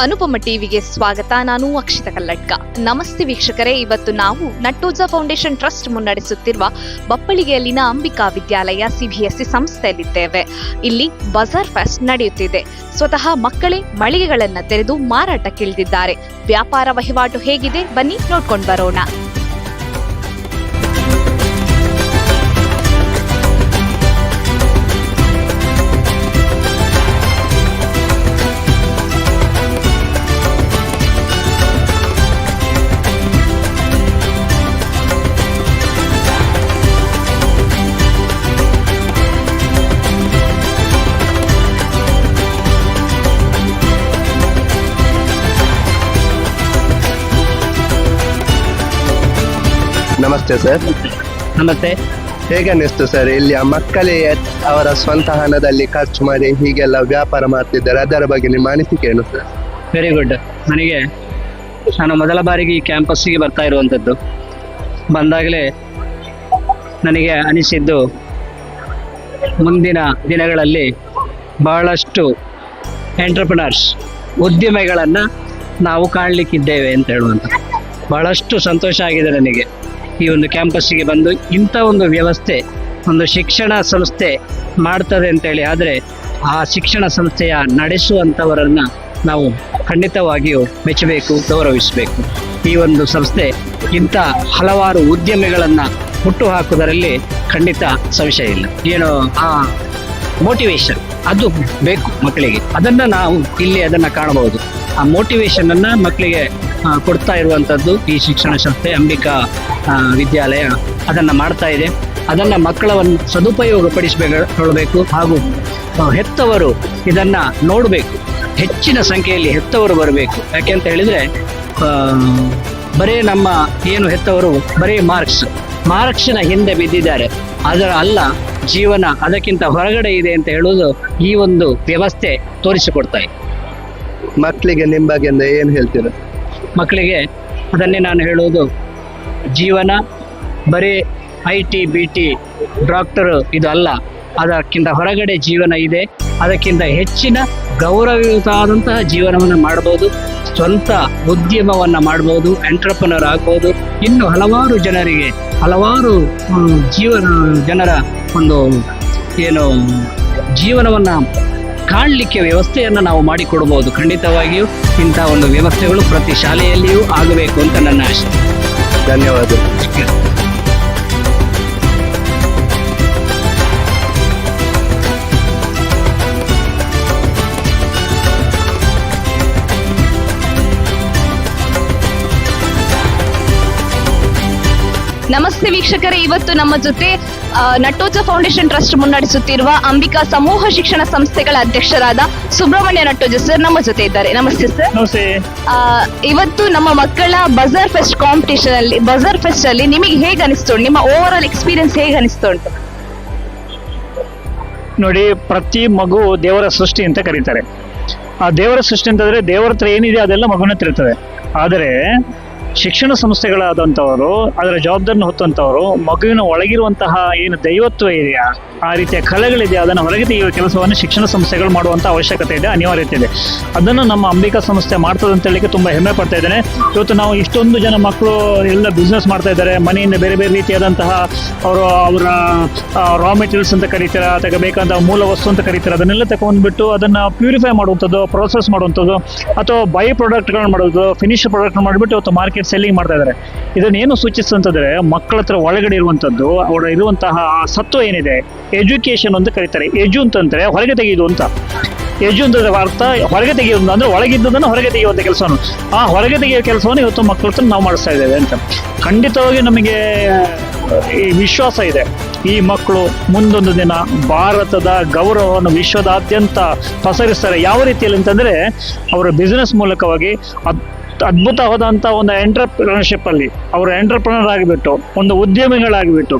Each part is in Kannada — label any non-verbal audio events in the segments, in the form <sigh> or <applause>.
ಅನುಪಮ ಟಿವಿಗೆ ಸ್ವಾಗತ. ನಾನು ಅಕ್ಷಿತ ಕಲ್ಲಡ್ಕ. ನಮಸ್ತೆ ವೀಕ್ಷಕರೇ. ಇವತ್ತು ನಾವು ನಟ್ಟೋಜ ಫೌಂಡೇಶನ್ ಟ್ರಸ್ಟ್ ಮುನ್ನಡೆಸುತ್ತಿರುವ ಬಪ್ಪಳಿಗೆಯಲ್ಲಿನ ಅಂಬಿಕಾ ವಿದ್ಯಾಲಯ ಸಿಬಿಎಸ್ಇ ಸಂಸ್ಥೆಯಲ್ಲಿದ್ದೇವೆ. ಇಲ್ಲಿ ಬಜಾರ್ ಫೆಸ್ಟ್ ನಡೆಯುತ್ತಿದೆ. ಸ್ವತಃ ಮಕ್ಕಳೇ ಮಳಿಗೆಗಳನ್ನು ತೆರೆದು ಮಾರಾಟಕ್ಕಿಳಿದಿದ್ದಾರೆ. ವ್ಯಾಪಾರ ವಹಿವಾಟು ಹೇಗಿದೆ? ಬನ್ನಿ ನೋಡ್ಕೊಂಡು ಬರೋಣ. ನಮಸ್ತೆ ಸರ್. ನಮಸ್ತೆ. ಹೇಗೆ ಅನ್ನಿಸ್ತು ಸರ್ ಇಲ್ಲಿ ಆ ಮಕ್ಕಳೇ ಅವರ ಸ್ವಂತ ಹಣದಲ್ಲಿ ಖರ್ಚು ಮಾಡಿ ಹೀಗೆಲ್ಲ ವ್ಯಾಪಾರ ಮಾಡ್ತಿದ್ದಾರೆ? ಅದರ ಬಗ್ಗೆ ನಿಮ್ಮ ಅನಿಸಿಕೆ ಏನು ಸರ್? ವೆರಿ ಗುಡ್ ನನಗೆ ನಾನು ಮೊದಲ ಬಾರಿಗೆ ಈ ಕ್ಯಾಂಪಸ್ಸಿಗೆ ಬರ್ತಾ ಇರುವಂಥದ್ದು. ಬಂದಾಗಲೇ ನನಗೆ ಅನಿಸಿದ್ದು ಮುಂದಿನ ದಿನಗಳಲ್ಲಿ ಬಹಳಷ್ಟು ಎಂಟರ್ಪ್ರಿನರ್ಸ್ ಉದ್ಯಮಿಗಳನ್ನು ನಾವು ಕಾಣಲಿಕ್ಕಿದ್ದೇವೆ ಅಂತ ಹೇಳುವಂಥ ಬಹಳಷ್ಟು ಸಂತೋಷ ಆಗಿದೆ ನನಗೆ. ಈ ಒಂದು ಕ್ಯಾಂಪಸ್ಸಿಗೆ ಬಂದು ಇಂಥ ಒಂದು ವ್ಯವಸ್ಥೆ, ಒಂದು ಶಿಕ್ಷಣ ಸಂಸ್ಥೆ ಮಾಡ್ತದೆ ಅಂತೇಳಿ ಆದರೆ ಆ ಶಿಕ್ಷಣ ಸಂಸ್ಥೆಯ ನಡೆಸುವಂಥವರನ್ನು ನಾವು ಖಂಡಿತವಾಗಿಯೂ ಮೆಚ್ಚಬೇಕು, ಗೌರವಿಸಬೇಕು. ಈ ಒಂದು ಸಂಸ್ಥೆ ಇಂಥ ಹಲವಾರು ಉದ್ಯಮಿಗಳನ್ನು ಹುಟ್ಟು ಹಾಕುವುದರಲ್ಲಿ ಖಂಡಿತ ಸಂಶಯ ಇಲ್ಲ. ಏನು ಆ ಮೋಟಿವೇಶನ್ ಅದು ಬೇಕು ಮಕ್ಕಳಿಗೆ. ಅದನ್ನು ನಾವು ಇಲ್ಲಿ ಅದನ್ನು ಕಾಣಬಹುದು. ಆ ಮೋಟಿವೇಶನ್ ಅನ್ನ ಮಕ್ಕಳಿಗೆ ಕೊಡ್ತಾ ಇರುವಂತದ್ದು ಈ ಶಿಕ್ಷಣ ಸಂಸ್ಥೆ ಅಂಬಿಕಾ ವಿದ್ಯಾಲಯ. ಅದನ್ನ ಮಾಡ್ತಾ ಇದೆ. ಅದನ್ನ ಮಕ್ಕಳವನ್ನು ಸದುಪಯೋಗಪಡಿಸಬೇಕು ಹಾಗೂ ಹೆತ್ತವರು ಇದನ್ನ ನೋಡಬೇಕು. ಹೆಚ್ಚಿನ ಸಂಖ್ಯೆಯಲ್ಲಿ ಹೆತ್ತವರು ಬರಬೇಕು. ಯಾಕೆಂತ ಹೇಳಿದ್ರೆ ಬರೇ ಬರೀ ನಮ್ಮ ಏನು ಹೆತ್ತವರು, ಬರೇ ಮಾರ್ಕ್ಸ್. ಮಾರ್ಕ್ಸಿನ ಹಿಂದೆ ಬಿದ್ದಿದ್ದಾರೆ. ಅದರ ಅಲ್ಲ, ಜೀವನ ಅದಕ್ಕಿಂತ ಹೊರಗಡೆ ಇದೆ ಅಂತ ಹೇಳುವುದು ಈ ಒಂದು ವ್ಯವಸ್ಥೆ ತೋರಿಸಿಕೊಡ್ತಾ ಇದೆ. ಮಕ್ಕಳಿಗೆ ನಿಮ್ಮ ಬಗ್ಗೆ ಏನು ಹೇಳ್ತೀರಾ? ಮಕ್ಕಳಿಗೆ ಅದನ್ನೇ ನಾನು ಹೇಳುವುದು. ಜೀವನ ಬರೀ I T B T doctor ಇದು ಅಲ್ಲ. ಅದಕ್ಕಿಂತ ಹೊರಗಡೆ ಜೀವನ ಇದೆ. ಅದಕ್ಕಿಂತ ಹೆಚ್ಚಿನ ಗೌರವಯುತವಾದಂತಹ ಜೀವನವನ್ನು ಮಾಡ್ಬೋದು. ಸ್ವಂತ ಉದ್ಯಮವನ್ನು ಮಾಡ್ಬೋದು. ಎಂಟ್ರಪ್ರನರ್ ಆಗ್ಬೋದು. ಇನ್ನು ಹಲವಾರು ಜನರಿಗೆ, ಹಲವಾರು ಜೀವನ, ಜನರ ಒಂದು, ಏನು, ಜೀವನವನ್ನು ಕಾಣಲಿಕ್ಕೆ ವ್ಯವಸ್ಥೆಯನ್ನು ನಾವು ಮಾಡಿಕೊಡಬಹುದು ಖಂಡಿತವಾಗಿಯೂ ಇಂಥ ಒಂದು ವ್ಯವಸ್ಥೆಗಳು ಪ್ರತಿ ಶಾಲೆಯಲ್ಲಿಯೂ ಆಗಬೇಕು ಅಂತ ನನ್ನ ಆಶೆ. ಧನ್ಯವಾದ ನಮಸ್ತೆ ವೀಕ್ಷಕರೇ. ಇವತ್ತು ನಮ್ಮ ಜೊತೆ ನಟೋಜ ಫೌಂಡೇಶನ್ ಟ್ರಸ್ಟ್ ಮುನ್ನಡೆಸುತ್ತಿರುವ ಅಂಬಿಕಾ ಸಮೂಹ ಶಿಕ್ಷಣ ಸಂಸ್ಥೆಗಳ ಅಧ್ಯಕ್ಷರಾದ ಸುಬ್ರಹ್ಮಣ್ಯ ನಟೋಜ ಸರ್ ನಮ್ಮ ಜೊತೆ ಇದ್ದಾರೆ. ನಮಸ್ತೆ ಸರ್. ನಮಸ್ತೆ. ಇವತ್ತು ನಮ್ಮ ಮಕ್ಕಳ ಬಜಾರ್ ಫೆಸ್ಟ್ ಕಾಂಪಿಟೇಷನ್ ಅಲ್ಲಿ ಬಜಾರ್ ಫೆಸ್ಟ್ ಅಲ್ಲಿ ನಿಮಗೆ ಹೇಗೆ ಅನಿಸ್ತು? ನಿಮ್ಮ ಓವರ್ ಆಲ್ ಎಕ್ಸ್ಪೀರಿಯನ್ಸ್ ಹೇಗೆ ಅನಿಸ್ತು ಉಂಟು ನೋಡಿ ಪ್ರತಿ ಮಗು ದೇವರ ಸೃಷ್ಟಿ ಅಂತ ಕರೀತಾರೆ. ಆ ದೇವರ ಸೃಷ್ಟಿ ಅಂತಂದ್ರೆ ದೇವರ ಹತ್ರ ಏನಿದೆ ಅದೆಲ್ಲ ಮಗುನ ಹತ್ರ ಇರ್ತದೆ. ಆದರೆ ಶಿಕ್ಷಣ ಸಂಸ್ಥೆಗಳಾದಂಥವರು, ಅದರ ಜವಾಬ್ದಾರಿನ ಹೊತ್ತಂಥವರು, ಮಗುವಿನ ಒಳಗಿರುವಂತಹ ಏನು ದೈವತ್ವ ಇದೆಯಾ, ಆ ರೀತಿಯ ಕಲೆಗಳಿದೆಯಾ, ಅದನ್ನು ಹೊರಗೆ ತೆಗೆಯುವ ಕೆಲಸವನ್ನು ಶಿಕ್ಷಣ ಸಂಸ್ಥೆಗಳು ಮಾಡುವಂಥ ಅವಶ್ಯಕತೆ ಇದೆ, ಅನಿವಾರ್ಯತೆ ಇದೆ. ಅದನ್ನು ನಮ್ಮ ಅಂಬಿಕಾ ಸಂಸ್ಥೆ ಮಾಡ್ತದೆ ಅಂತ ಹೇಳಿಕ್ಕೆ ತುಂಬ ಹೆಮ್ಮೆ ಪಡ್ತಾ ಇದ್ದೇನೆ. ಇವತ್ತು ನಾವು ಇಷ್ಟೊಂದು ಜನ ಮಕ್ಕಳು ಎಲ್ಲ ಬಿಸ್ನೆಸ್ ಮಾಡ್ತಾ ಇದ್ದಾರೆ, ಮನೆಯಿಂದ ಬೇರೆ ಬೇರೆ ರೀತಿಯಾದಂತಹ ಅವರು ಅವರ ರಾ ಮೆಟೀರಿಯಲ್ಸ್ ಅಂತ ಕರೀತಾರೆ, ಅಥವಾ ಬೇಕಾದ ಮೂಲ ವಸ್ತು ಅಂತ ಕರೀತಾರೆ, ಅದನ್ನೆಲ್ಲ ತಗೊಂಡ್ಬಿಟ್ಟು ಅದನ್ನು ಪ್ಯೂರಿಫೈ ಮಾಡುವಂಥದ್ದು ಪ್ರೋಸೆಸ್ ಮಾಡುವಂಥದ್ದು, ಅಥವಾ ಬೈ ಪ್ರಾಡಕ್ಟ್ಗಳನ್ನ ಮಾಡೋದು ಫಿನಿಶ್ ಪ್ರಾಡಕ್ಟ್ ಮಾಡಿಬಿಟ್ಟು ಇವತ್ತು ಮಾರ್ಕೆಟ್ ಸೆಲ್ಲಿಂಗ್ ಮಾಡ್ತಾ ಇದ್ದಾರೆ. ಇದನ್ನ ಏನು ಸೂಚಿಸ್ತಂತಂದ್ರೆ ಮಕ್ಕಳ ಹತ್ರ ಒಳಗಡೆ ಇರುವಂಥದ್ದು ಅವರ ಇರುವಂತಹ ಸತ್ವ ಏನಿದೆ ಎಜುಕೇಶನ್ ಅಂತ ಕರೀತಾರೆ. ಎಜು ಅಂತಂದ್ರೆ ಹೊರಗೆ ತೆಗೆಯುವುದು ಅಂತ. ಎಜು ಅಂತ ಅರ್ಥ, ಹೊರಗೆ ತೆಗೆಯುವುದು ಅಂದ್ರೆ ಒಳಗಿದ್ದದನ್ನು ಹೊರಗೆ ತೆಗೆಯುವಂಥ ಕೆಲಸವನ್ನು. ಆ ಹೊರಗೆ ತೆಗೆಯುವ ಕೆಲಸವನ್ನು ಇವತ್ತು ಮಕ್ಕಳ ಹತ್ರ ನಾವು ಮಾಡಿಸ್ತಾ ಇದ್ದೇವೆ ಅಂತ. ಖಂಡಿತವಾಗಿ ನಮಗೆ, ಈ ವಿಶ್ವಾಸ ಇದೆ. ಈ ಮಕ್ಕಳು ಮುಂದೊಂದು ದಿನ ಭಾರತದ ಗೌರವವನ್ನು ವಿಶ್ವದಾದ್ಯಂತ ಪಸರಿಸ್ತಾರೆ. ಯಾವ ರೀತಿಯಲ್ಲಿ ಅಂತಂದ್ರೆ, ಅವರ ಬಿಸಿನೆಸ್ ಮೂಲಕವಾಗಿ ಅದ್ಭುತವಾದಂಥ ಒಂದು ಎಂಟರ್ಪ್ರಿನರ್ಶಿಪ್ ಅಲ್ಲಿ ಅವರು ಎಂಟರ್ಪ್ರಿನರ್ ಆಗಿಬಿಟ್ಟು ಒಂದು ಉದ್ಯಮಿಗಳಾಗಿಬಿಟ್ಟು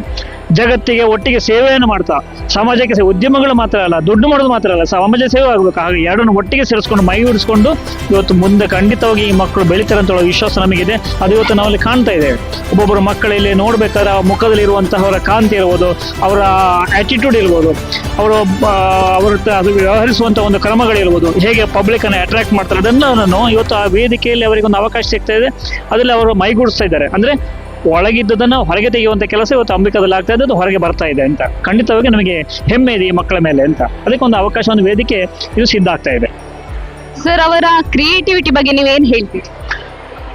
ಜಗತ್ತಿಗೆ ಒಟ್ಟಿಗೆ ಸೇವೆಯನ್ನು ಮಾಡ್ತಾ, ಸಮಾಜಕ್ಕೆ ಉದ್ಯಮಗಳು ಮಾತ್ರ ಅಲ್ಲ, ದುಡ್ಡು ಮಾಡೋದು ಮಾತ್ರ ಅಲ್ಲ, ಸಮಾಜ ಸೇವೆ ಆಗಬೇಕು. ಹಾಗೆ ಎರಡನ್ನು ಒಟ್ಟಿಗೆ ಸೇರಿಸ್ಕೊಂಡು ಮೈಗೂಡಿಸ್ಕೊಂಡು ಇವತ್ತು ಮುಂದೆ ಖಂಡಿತವಾಗಿ ಈ ಮಕ್ಕಳು ಬೆಳಿತಾರೆ ಅಂತ ವಿಶ್ವಾಸ ನಮಗಿದೆ. ಅದು ಇವತ್ತು ನಾವಲ್ಲಿ ಕಾಣ್ತಾ ಇದೆ. ಒಬ್ಬೊಬ್ಬರು ಮಕ್ಕಳಲ್ಲಿ ನೋಡ್ಬೇಕಾದ್ರೆ ಆ ಮುಖದಲ್ಲಿ ಇರುವಂತಹವರ ಕಾಂತಿ ಇರ್ಬೋದು, ಅವರ ಆಟಿಟ್ಯೂಡ್ ಇರ್ಬೋದು, ಅವರು ಅವರ ಅದು ವ್ಯವಹರಿಸುವಂಥ ಒಂದು ಕ್ರಮಗಳಿರ್ಬೋದು. ಹೇಗೆ ಪಬ್ಲಿಕ್ ಅನ್ನು ಅಟ್ರಾಕ್ಟ್ ಮಾಡ್ತಾರೆ, ಅದೆಲ್ಲವನ್ನು ಇವತ್ತು ಆ ವೇದಿಕೆಯಲ್ಲಿ ಅವರಿಗೆ ಒಂದು ಅವಕಾಶ ಸಿಗ್ತಾ ಇದೆ. ಅದರಲ್ಲಿ ಅವರು ಮೈಗೂಡಿಸ್ತಾ ಇದ್ದಾರೆ. ಅಂದ್ರೆ ಒಳಗಿದ್ದದನ್ನ ಹೊರಗೆ ತೆಗೆಯುವಂತ ಕೆಲಸ ಇವತ್ತು ಅಂಬಿಕಾದಲ್ಲಿ ಆಗ್ತಾ ಇದೆ ಅದು ಹೊರಗೆ ಬರ್ತಾ ಇದೆ ಅಂತ. ಖಂಡಿತವಾಗಿ ನಮಗೆ ಹೆಮ್ಮೆ ಇದೆ ಈ ಮಕ್ಕಳ ಮೇಲೆ ಅಂತ. ಅದಕ್ಕೆ ಒಂದು ಅವಕಾಶ ಒಂದು ವೇದಿಕೆ ಇದು ಸಿದ್ಧ ಆಗ್ತಾ ಇದೆ. ಸರ್ ಅವರ ಕ್ರಿಯೇಟಿವಿಟಿ ಬಗ್ಗೆ ನೀವೇನು ಹೇಳ್ತೀರಿ?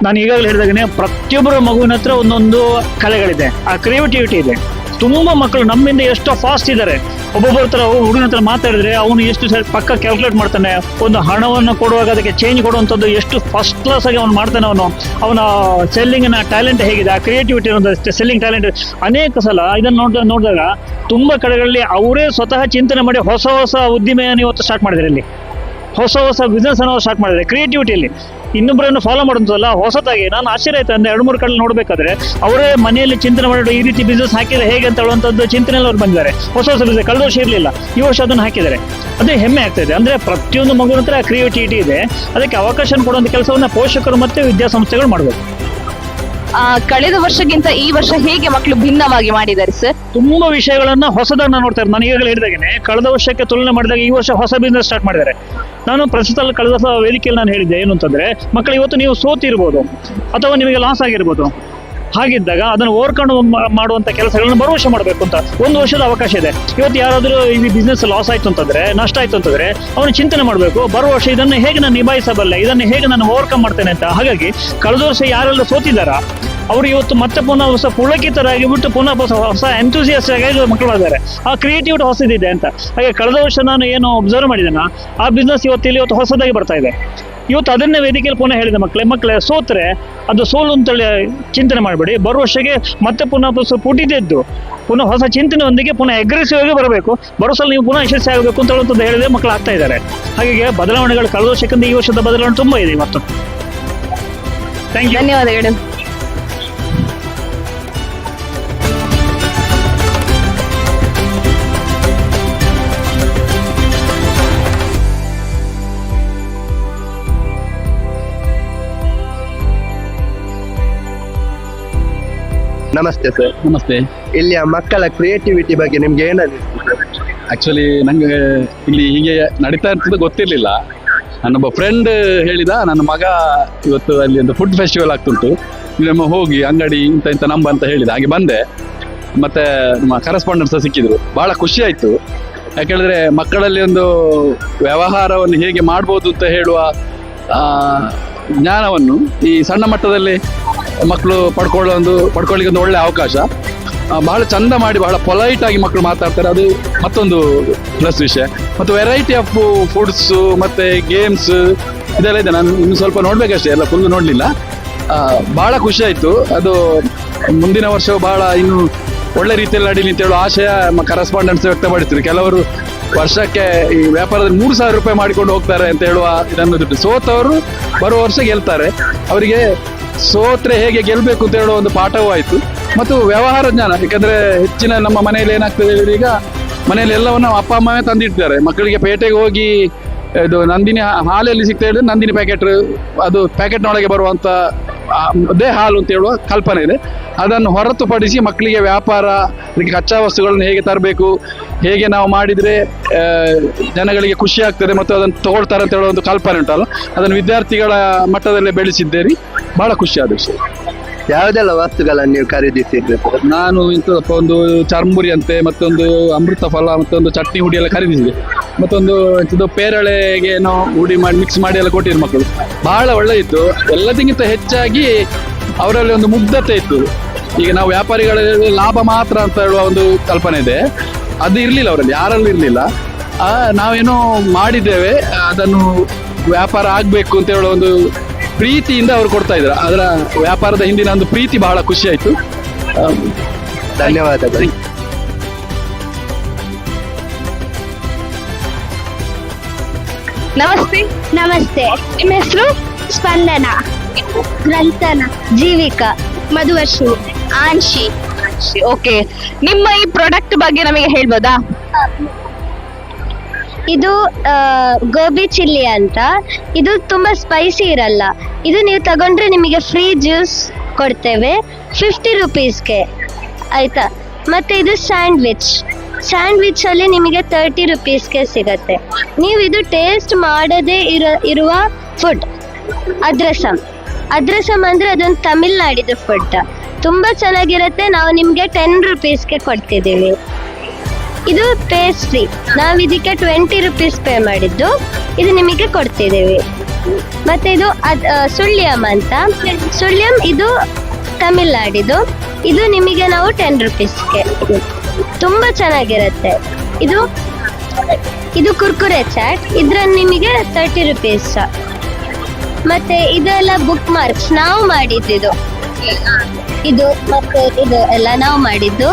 ನಾನು ಈಗಾಗಲೇ ಹೇಳಿದಾಗನೇ ಪ್ರತಿಯೊಬ್ಬರ ಮಗುವಿನ ಹತ್ರ ಒಂದೊಂದು ಕಲೆಗಳಿದೆ. ಆ ಕ್ರಿಯೇಟಿವಿಟಿ ಇದೆ. ತುಂಬಾ ಮಕ್ಕಳು ನಮ್ಮಿಂದ ಎಷ್ಟೋ ಫಾಸ್ಟ್ ಇದ್ದಾರೆ ಒಬ್ಬೊಬ್ಬರ ಹತ್ರ ಹುಡುಗನ ಹತ್ರ ಮಾತಾಡಿದ್ರೆ ಅವನು ಎಷ್ಟು ಸರಿ ಪಕ್ಕ ಕ್ಯಾಲ್ಕುಲೇಟ್ ಮಾಡ್ತಾನೆ. ಒಂದು ಹಣವನ್ನು ಕೊಡುವಾಗ ಅದಕ್ಕೆ ಚೇಂಜ್ ಕೊಡುವಂಥದ್ದು ಎಷ್ಟು ಫಸ್ಟ್ ಕ್ಲಾಸ್ ಆಗಿ ಅವನು ಮಾಡ್ತಾನೆ ಅವನು. ಅವನ ಸೆಲ್ಲಿಂಗಿನ ಟ್ಯಾಲೆಂಟ್ ಹೇಗಿದೆ, ಆ ಕ್ರಿಯೇಟಿವಿಟಿ ಅನ್ನೋದು ಸೆಲ್ಲಿಂಗ್ ಟ್ಯಾಲೆಂಟ್ ಅನೇಕ ಸಲ ಇದನ್ನು ನೋಡಿದ, ನೋಡಿದಾಗ ತುಂಬಾ ಕಡೆಗಳಲ್ಲಿ ಅವರೇ ಸ್ವತಃ ಚಿಂತನೆ ಮಾಡಿ ಹೊಸ ಹೊಸ ಉದ್ದಿಮೆಯನ್ನು ಇವತ್ತು ಸ್ಟಾರ್ಟ್ ಮಾಡಿದ್ದಾರೆ ಇಲ್ಲಿ. ಹೊಸ ಹೊಸ ಬಿಸ್ನೆಸ್ ಅನ್ನು ಸ್ಟಾರ್ಟ್ ಮಾಡಿದ್ರೆ ಕ್ರಿಯೇಟಿವಿಟಿಯಲ್ಲಿ ಇನ್ನೊಬ್ಬರನ್ನು ಫಾಲೋ ಮಾಡೋದಲ್ಲ ಹೊಸದಾಗಿ. ನಾನು ಆಶ್ಚರ್ಯ ಆಯ್ತು. ಅಂದ್ರೆ ಎರಡು, ಮೂರು ಕಡೆ ನೋಡಬೇಕಾದ್ರೆ, ಅವರೇ ಮನೆಯಲ್ಲಿ ಚಿಂತನೆ ಮಾಡಿ ಈ ರೀತಿ ಬಿಸ್ನೆಸ್ ಹಾಕಿದ್ರೆ ಹೇಗೆ ಅಂತ ಹೇಳುವಂಥದ್ದು ಚಿಂತನೆಯಲ್ಲಿ ಅವ್ರು ಬಂದಿದ್ದಾರೆ. ಹೊಸ ಹೊಸ ಬಿಸ್ನೆಸ್ ಕಳೆದ ವರ್ಷ ಇರಲಿಲ್ಲ. ಈ ವರ್ಷ ಅದನ್ನು ಹಾಕಿದ್ದಾರೆ. ಅದೇ ಹೆಮ್ಮೆ ಆಗ್ತಾ ಇದೆ. ಅಂದ್ರೆ ಪ್ರತಿಯೊಂದು ಮಗುವಿನ ಹತ್ರ ಕ್ರಿಯೇಟಿವಿಟಿ ಇದೆ. ಅದಕ್ಕೆ ಅವಕಾಶ ಕೊಡುವಂಥ ಕೆಲಸವನ್ನ ಪೋಷಕರು ಮತ್ತೆ ವಿದ್ಯಾಸಂಸ್ಥೆಗಳು ಮಾಡಬೇಕು ಕಳೆದ ವರ್ಷಕ್ಕಿಂತ ಈ ವರ್ಷ ಹೇಗೆ ಮಕ್ಕಳು ಭಿನ್ನವಾಗಿ ಮಾಡಿದ್ದಾರೆ ಸರ್ ತುಂಬಾ ವಿಷಯಗಳನ್ನ ಹೊಸದನ್ನ ನೋಡ್ತಾ ಇದ್ದಾರೆ ನಾನು ಈಗಾಗಲೇ ಹೇಳಿದಾಗೇನೆ, ಕಳೆದ ವರ್ಷಕ್ಕೆ ತುಲನೆ ಮಾಡಿದಾಗ ಈ ವರ್ಷ ಹೊಸ ಬಿಸ್ನೆಸ್ ಸ್ಟಾರ್ಟ್ ಮಾಡಿದ್ದಾರೆ. ನಾನು ಪ್ರಸ್ತುತ ಕಳೆದ ವೇದಿಕೆಯಲ್ಲಿ ನಾನು ಹೇಳಿದ್ದೆ, ಏನು ಅಂತಂದ್ರೆ, ಮಕ್ಕಳು ಇವತ್ತು ನೀವು ಸೋತಿರ್ಬೋದು, ಅಥವಾ ನಿಮಗೆ ಲಾಸ್ ಆಗಿರ್ಬೋದು. ಹಾಗಿದ್ದಾಗ ಅದನ್ನು ಓವರ್ಕಮ್ ಮಾಡುವಂತ ಕೆಲಸಗಳನ್ನು ವರ್ಷ ಮಾಡಬೇಕು ಅಂತ ಒಂದು ವರ್ಷದ ಅವಕಾಶ ಇದೆ. ಇವತ್ತು ಯಾರಾದರೂ ಈ ಬಿಸ್ನೆಸ್ ಲಾಸ್ ಆಯ್ತು ಅಂತಂದ್ರೆ, ನಷ್ಟ ಆಯ್ತು ಅಂತಂದ್ರೆ, ಅವನು ಚಿಂತನೆ ಮಾಡಬೇಕು, ಬರುವ ವರ್ಷ ಇದನ್ನು ಹೇಗೆ ನಾನು ನಿಭಾಯಿಸಬಲ್ಲೆ, ಇದನ್ನು ಹೇಗೆ ನಾನು ಓವರ್ಕಮ್ ಮಾಡ್ತೇನೆ ಅಂತ. ಹಾಗಾಗಿ ಕಳೆದ ವರ್ಷ ಯಾರೆಲ್ಲ ಸೋತಿದ್ದಾರ ಅವರು ಇವತ್ತು ಮತ್ತೆ ಪುನಃ ಹೊಸ ಪುಳಕಿತರಾಗಿ ಬಿಟ್ಟು ಪುನಃ ಹೊಸ ಹೊಸ ಎಂಥೂಸಿಯಸ್ಟ್ ಆಗಿ ಮಕ್ಕಳು ಮಾಡಿದ್ದಾರೆ ಆ ಕ್ರಿಯೇಟಿವಿಟಿ ಹೊಸದಿದೆ ಅಂತ. ಹಾಗೆ ಕಳೆದ ವರ್ಷ ನಾನು ಏನು ಅಬ್ಸರ್ವ್ ಮಾಡಿದ್ದೇನೆ ಆ ಬಿಸ್ನೆಸ್ ಇವತ್ತು ಇಲ್ಲಿ ಇವತ್ತು ಹೊಸದಾಗಿ ಬರ್ತಾ ಇದೆ. ಇವತ್ತು ಅದನ್ನೇ ವೇದಿಕೆಯಲ್ಲಿ ಪುನಃ ಹೇಳಿದೆ ಮಕ್ಕಳೇ ಮಕ್ಕಳೇ ಸೋತ್ರೆ, ಅದು ಸೋಲು ಅಂತೇಳಿ ಚಿಂತನೆ ಮಾಡಬೇಡಿ. ಬರುವ ವರ್ಷಕ್ಕೆ ಮತ್ತೆ ಪುನಃ ಪುಟಿದೆದ್ದು. ಪುನಃ ಹೊಸ ಚಿಂತನೆಯೊಂದಿಗೆ ಪುನಃ ಅಗ್ರೆಸಿವ್ ಆಗಿ ಬರಬೇಕು. ಬರೋ ಸಲ ನೀವು ಪುನಃ ಯಶಸ್ವಿ ಆಗಬೇಕು ಅಂತ ಹೇಳುವಂಥದ್ದು ಹೇಳಿದ್ರೆ ಮಕ್ಕಳು ಆಗ್ತಾ ಇದ್ದಾರೆ. ಹಾಗೆ ಬದಲಾವಣೆಗಳು ಕಳೆದ ವರ್ಷಕ್ಕಿಂತ ಈ ವರ್ಷದ ಬದಲಾವಣೆ ತುಂಬ ಇದೆ ಇವತ್ತು. ಧನ್ಯವಾದಗಳು. ನಮಸ್ತೆ ಸರ್ ನಮಸ್ತೆ. ಇಲ್ಲಿಯ ಮಕ್ಕಳ ಕ್ರಿಯೇಟಿವಿಟಿ ಬಗ್ಗೆ ನಿಮ್ಗೆ ಏನಾದ್ರು ಆಕ್ಚುಲಿ ನಂಗೆ ಇಲ್ಲಿ ಹೀಗೆ ನಡೀತಾ ಇರ್ತದೆ ಗೊತ್ತಿರಲಿಲ್ಲ. ನನ್ನೊಬ್ಬ ಫ್ರೆಂಡ್ ಹೇಳಿದ ನನ್ನ ಮಗ ಇವತ್ತು ಅಲ್ಲಿ ಒಂದು ಫುಡ್ ಫೆಸ್ಟಿವಲ್ ಆಗ್ತುಂಟು. ನಿಮ್ಮ ಹೋಗಿ ಅಂಗಡಿ ಇಂಥ ಇಂಥ ನಂಬ ಅಂತ ಹೇಳಿದ ಹಾಗೆ ಬಂದೆ. ಮತ್ತೆ ನಮ್ಮ ಕರೆಸ್ಪಾಂಡೆಂಟ್ ಸಹ ಸಿಕ್ಕಿದ್ರು. ಬಹಳ ಖುಷಿ ಆಯ್ತು. ಯಾಕೆಳಿದ್ರೆ ಮಕ್ಕಳಲ್ಲಿ ಒಂದು ವ್ಯವಹಾರವನ್ನು ಹೇಗೆ ಮಾಡ್ಬೋದು ಅಂತ ಹೇಳುವ ಜ್ಞಾನವನ್ನು ಈ ಸಣ್ಣ ಮಟ್ಟದಲ್ಲಿ ಮಕ್ಕಳು ಪಡ್ಕೊಳ್ಳೋ ಒಂದು, ಪಡ್ಕೊಳ್ಳಿಕ್ಕೆ ಒಂದು ಒಳ್ಳೆ ಅವಕಾಶ. ಬಹಳ ಚಂದ ಮಾಡಿ, ಬಹಳ ಪೊಲೈಟ್ ಆಗಿ ಮಕ್ಕಳು ಮಾತಾಡ್ತಾರೆ. ಅದು ಮತ್ತೊಂದು ಪ್ಲಸ್ ವಿಷಯ. ಮತ್ತು ವೆರೈಟಿ ಆಫ್ ಫುಡ್ಸ್ ಮತ್ತೆ ಗೇಮ್ಸ್ ಇದೆಲ್ಲ ಇದೆ. ನಾನು ಇನ್ನು ಸ್ವಲ್ಪ ನೋಡ್ಬೇಕಷ್ಟೇ, ಎಲ್ಲ ಫುಲ್ ನೋಡ್ಲಿಲ್ಲ. ಬಹಳ ಖುಷಿ ಆಯ್ತು. ಅದು ಮುಂದಿನ ವರ್ಷ ಬಹಳ ಇನ್ನು ಒಳ್ಳೆ ರೀತಿಯಲ್ಲಿ ನಡೀಲಿ ಅಂತ ಹೇಳೋ ಆಶಯ ಕರೆಸ್ಪಾಂಡೆನ್ಸ್ ವ್ಯಕ್ತಪಡಿಸಿದ್ರು ಕೆಲವರು ವರ್ಷಕ್ಕೆ ಈ ವ್ಯಾಪಾರದಲ್ಲಿ ಮೂರು ಸಾವಿರ ರೂಪಾಯಿ ಮಾಡಿಕೊಂಡು ಹೋಗ್ತಾರೆ ಅಂತ ಹೇಳುವ ಇದನ್ನು ಸೋತವರು ಬರುವ ವರ್ಷ ಗೆಲ್ತಾರೆ. ಅವರಿಗೆ ಸೋತ್ರೆ ಹೇಗೆ ಗೆಲ್ಬೇಕು ಅಂತ ಹೇಳುವ ಒಂದು ಪಾಠವೂ ಆಯ್ತು. ಮತ್ತು ವ್ಯವಹಾರ ಜ್ಞಾನ, ಯಾಕಂದ್ರೆ ಹೆಚ್ಚಿನ ನಮ್ಮ ಮನೆಯಲ್ಲಿ ಏನಾಗ್ತದೆ ಈಗ ಮನೆಯಲ್ಲಿ ಎಲ್ಲವನ್ನ ಅಪ್ಪ, ಅಮ್ಮವೇ ತಂದಿಡ್ತಾರೆ ಮಕ್ಕಳಿಗೆ ಪೇಟೆಗೆ ಹೋಗಿ, ಇದು ನಂದಿನಿ ಹಾಲಲ್ಲಿ ಸಿಗ್ತಾ ಹೇಳಿದ್ರೆ ನಂದಿನಿ ಪ್ಯಾಕೆಟ್ ಅದು ಪ್ಯಾಕೆಟ್ನೊಳಗೆ ಬರುವಂತ ಅದೇ ಹಾಲು ಅಂತ ಹೇಳುವ ಕಲ್ಪನೆ ಇದೆ. ಅದನ್ನು ಹೊರತುಪಡಿಸಿ ಮಕ್ಕಳಿಗೆ ವ್ಯಾಪಾರ, ಅದಕ್ಕೆ ಕಚ್ಚಾ ವಸ್ತುಗಳನ್ನು ಹೇಗೆ ತರಬೇಕು, ಹೇಗೆ ನಾವು ಮಾಡಿದರೆ ಜನಗಳಿಗೆ ಖುಷಿ ಆಗ್ತದೆ ಮತ್ತು ಅದನ್ನು ತಗೊಳ್ತಾರೆ ಅಂತ ಹೇಳೋ ಒಂದು ಕಲ್ಪನೆ ಉಂಟಲ್ಲ. ಅದನ್ನು ವಿದ್ಯಾರ್ಥಿಗಳ ಮಟ್ಟದಲ್ಲೇ ಬೆಳೆಸಿದ್ದೇರಿ ಬಹಳ ಖುಷಿ ವಿಷಯ ಯಾವುದೆಲ್ಲ ವಸ್ತುಗಳನ್ನು ನೀವು ಖರೀದಿಸಿದ್ರಿ? ಸರ್ ನಾನು ಇಂಥದಪ್ಪ ಒಂದು ಚರ್ಮುರಿ ಅಂತೆ, ಮತ್ತೊಂದು ಅಮೃತ ಫಲ, ಮತ್ತೊಂದು ಚಟ್ನಿ ಹುಡಿ ಎಲ್ಲ ಖರೀದಿಸಿದೆ ಮತ್ತೊಂದು ಇಂಥದ್ದು ಪೇರಳೆಗೆ ಏನೋ ಹುಡಿ ಮಾಡಿ ಮಿಕ್ಸ್ ಮಾಡಿ ಎಲ್ಲ ಕೊಟ್ಟಿರು ಮಕ್ಕಳು. ಬಹಳ ಒಳ್ಳೆ ಇತ್ತು ಎಲ್ಲದಕ್ಕಿಂತ ಹೆಚ್ಚಾಗಿ ಅವರಲ್ಲಿ ಒಂದು ಮುಗ್ಧತೆ ಇತ್ತು. ಈಗ ನಾವು ವ್ಯಾಪಾರಿಗಳಲ್ಲಿ ಲಾಭ ಮಾತ್ರ ಅಂತ ಹೇಳುವ ಒಂದು ಕಲ್ಪನೆ ಇದೆ. ಅದು ಇರಲಿಲ್ಲ ಅವರಲ್ಲಿ, ಯಾರಲ್ಲೂ ಇರಲಿಲ್ಲ. ನಾವೇನೋ ಮಾಡಿದ್ದೇವೆ, ಅದನ್ನು ವ್ಯಾಪಾರ ಆಗಬೇಕು ಅಂತ ಹೇಳೋ ಒಂದು ಪ್ರೀತಿಯಿಂದ ಅವರು ಕೊಡ್ತಾ ಇದ್ರು. ಅದರ ವ್ಯಾಪಾರದ ಹಿಂದಿನ ಒಂದು ಪ್ರೀತಿ ಬಹಳ ಖುಷಿ ಆಯ್ತು. ಧನ್ಯವಾದಗಳು. ನಮಸ್ತೆ. ನಮಸ್ತೆ. ನಿಮ್ಮ ಹೆಸರು? ಸ್ಪಂದನ. ಗ್ರಂಥನ. ಜೀವಿಕಾ. ಮಧುವರ್ಷಿ ಆನ್ಶಿ ಓಕೆ ನಿಮ್ಮ ಈ ಪ್ರಾಡಕ್ಟ್ ಬಗ್ಗೆ ನಮಗೆ ಹೇಳ್ಬೋದಾ? ಇದು ಗೋಬಿ ಚಿಲ್ಲಿ ಅಂತ. ಇದು ತುಂಬಾ ಸ್ಪೈಸಿ ಇರಲ್ಲ. ಇದು ನೀವು ತಗೊಂಡ್ರೆ ನಿಮಗೆ ಫ್ರೀ ಜ್ಯೂಸ್ ಕೊಡ್ತೇವೆ. ಫಿಫ್ಟಿ ರುಪೀಸ್ಗೆ ಆಯ್ತಾ? ಮತ್ತೆ ಇದು ಸ್ಯಾಂಡ್ವಿಚ್ ಸ್ಯಾಂಡ್ವಿಚ್ ಅಲ್ಲಿ ನಿಮಗೆ ತರ್ಟಿ ರುಪೀಸ್ಗೆ ಸಿಗತ್ತೆ. ನೀವು ಇದು ಟೇಸ್ಟ್ ಮಾಡದೇ ಇರೋ, ಇರುವ ಫುಡ್ ಅದ್ರಸಂ. ಅದ್ರಸಂ ಅಂದ್ರೆ ಅದೊಂದು ತಮಿಳ್ನಾಡಿದ ಫುಡ್ ತುಂಬಾ ಚೆನ್ನಾಗಿರುತ್ತೆ. ನಾವು ನಿಮಗೆ ಟೆನ್ ರುಪೀಸ್ಗೆ ಕೊಡ್ತಿದ್ದೀವಿ. ಇದು ಪೇಸ್ಟ್ರಿ ನಾವು ಇದಕ್ಕೆ ಟ್ವೆಂಟಿ ರುಪೀಸ್ ಪೇ ಮಾಡಿದ್ದು. ಇದು ನಿಮಗೆ ಕೊಡ್ತಿದ್ದೀವಿ. ಮತ್ತೆ ಇದು ಅದ್ ಸುಳ್ಯಂ ಅಂತ. ಸುಳ್ಯಂ ಇದು ತಮಿಳ್ನಾಡಿದು. ಇದು ನಿಮಗೆ ನಾವು ಟೆನ್ ರುಪೀಸ್ಗೆ ತುಂಬಾ ಚೆನ್ನಾಗಿರುತ್ತೆ. ಇದು ಇದು ಕುರ್ಕುರೆ ಚಾಟ್. ಇದ್ರಲ್ಲಿ ನಿಮಗೆ ತರ್ಟಿ ರುಪೀಸ್ ಮತ್ತೆ ಇದೆಲ್ಲ ಬುಕ್ ಮಾರ್ಕ್ಸ್ ನಾವು ಮಾಡಿದ್ದು ಇದು, ಮತ್ತೆ ಇದು ಎಲ್ಲ ನಾವು ಮಾಡಿದ್ದು.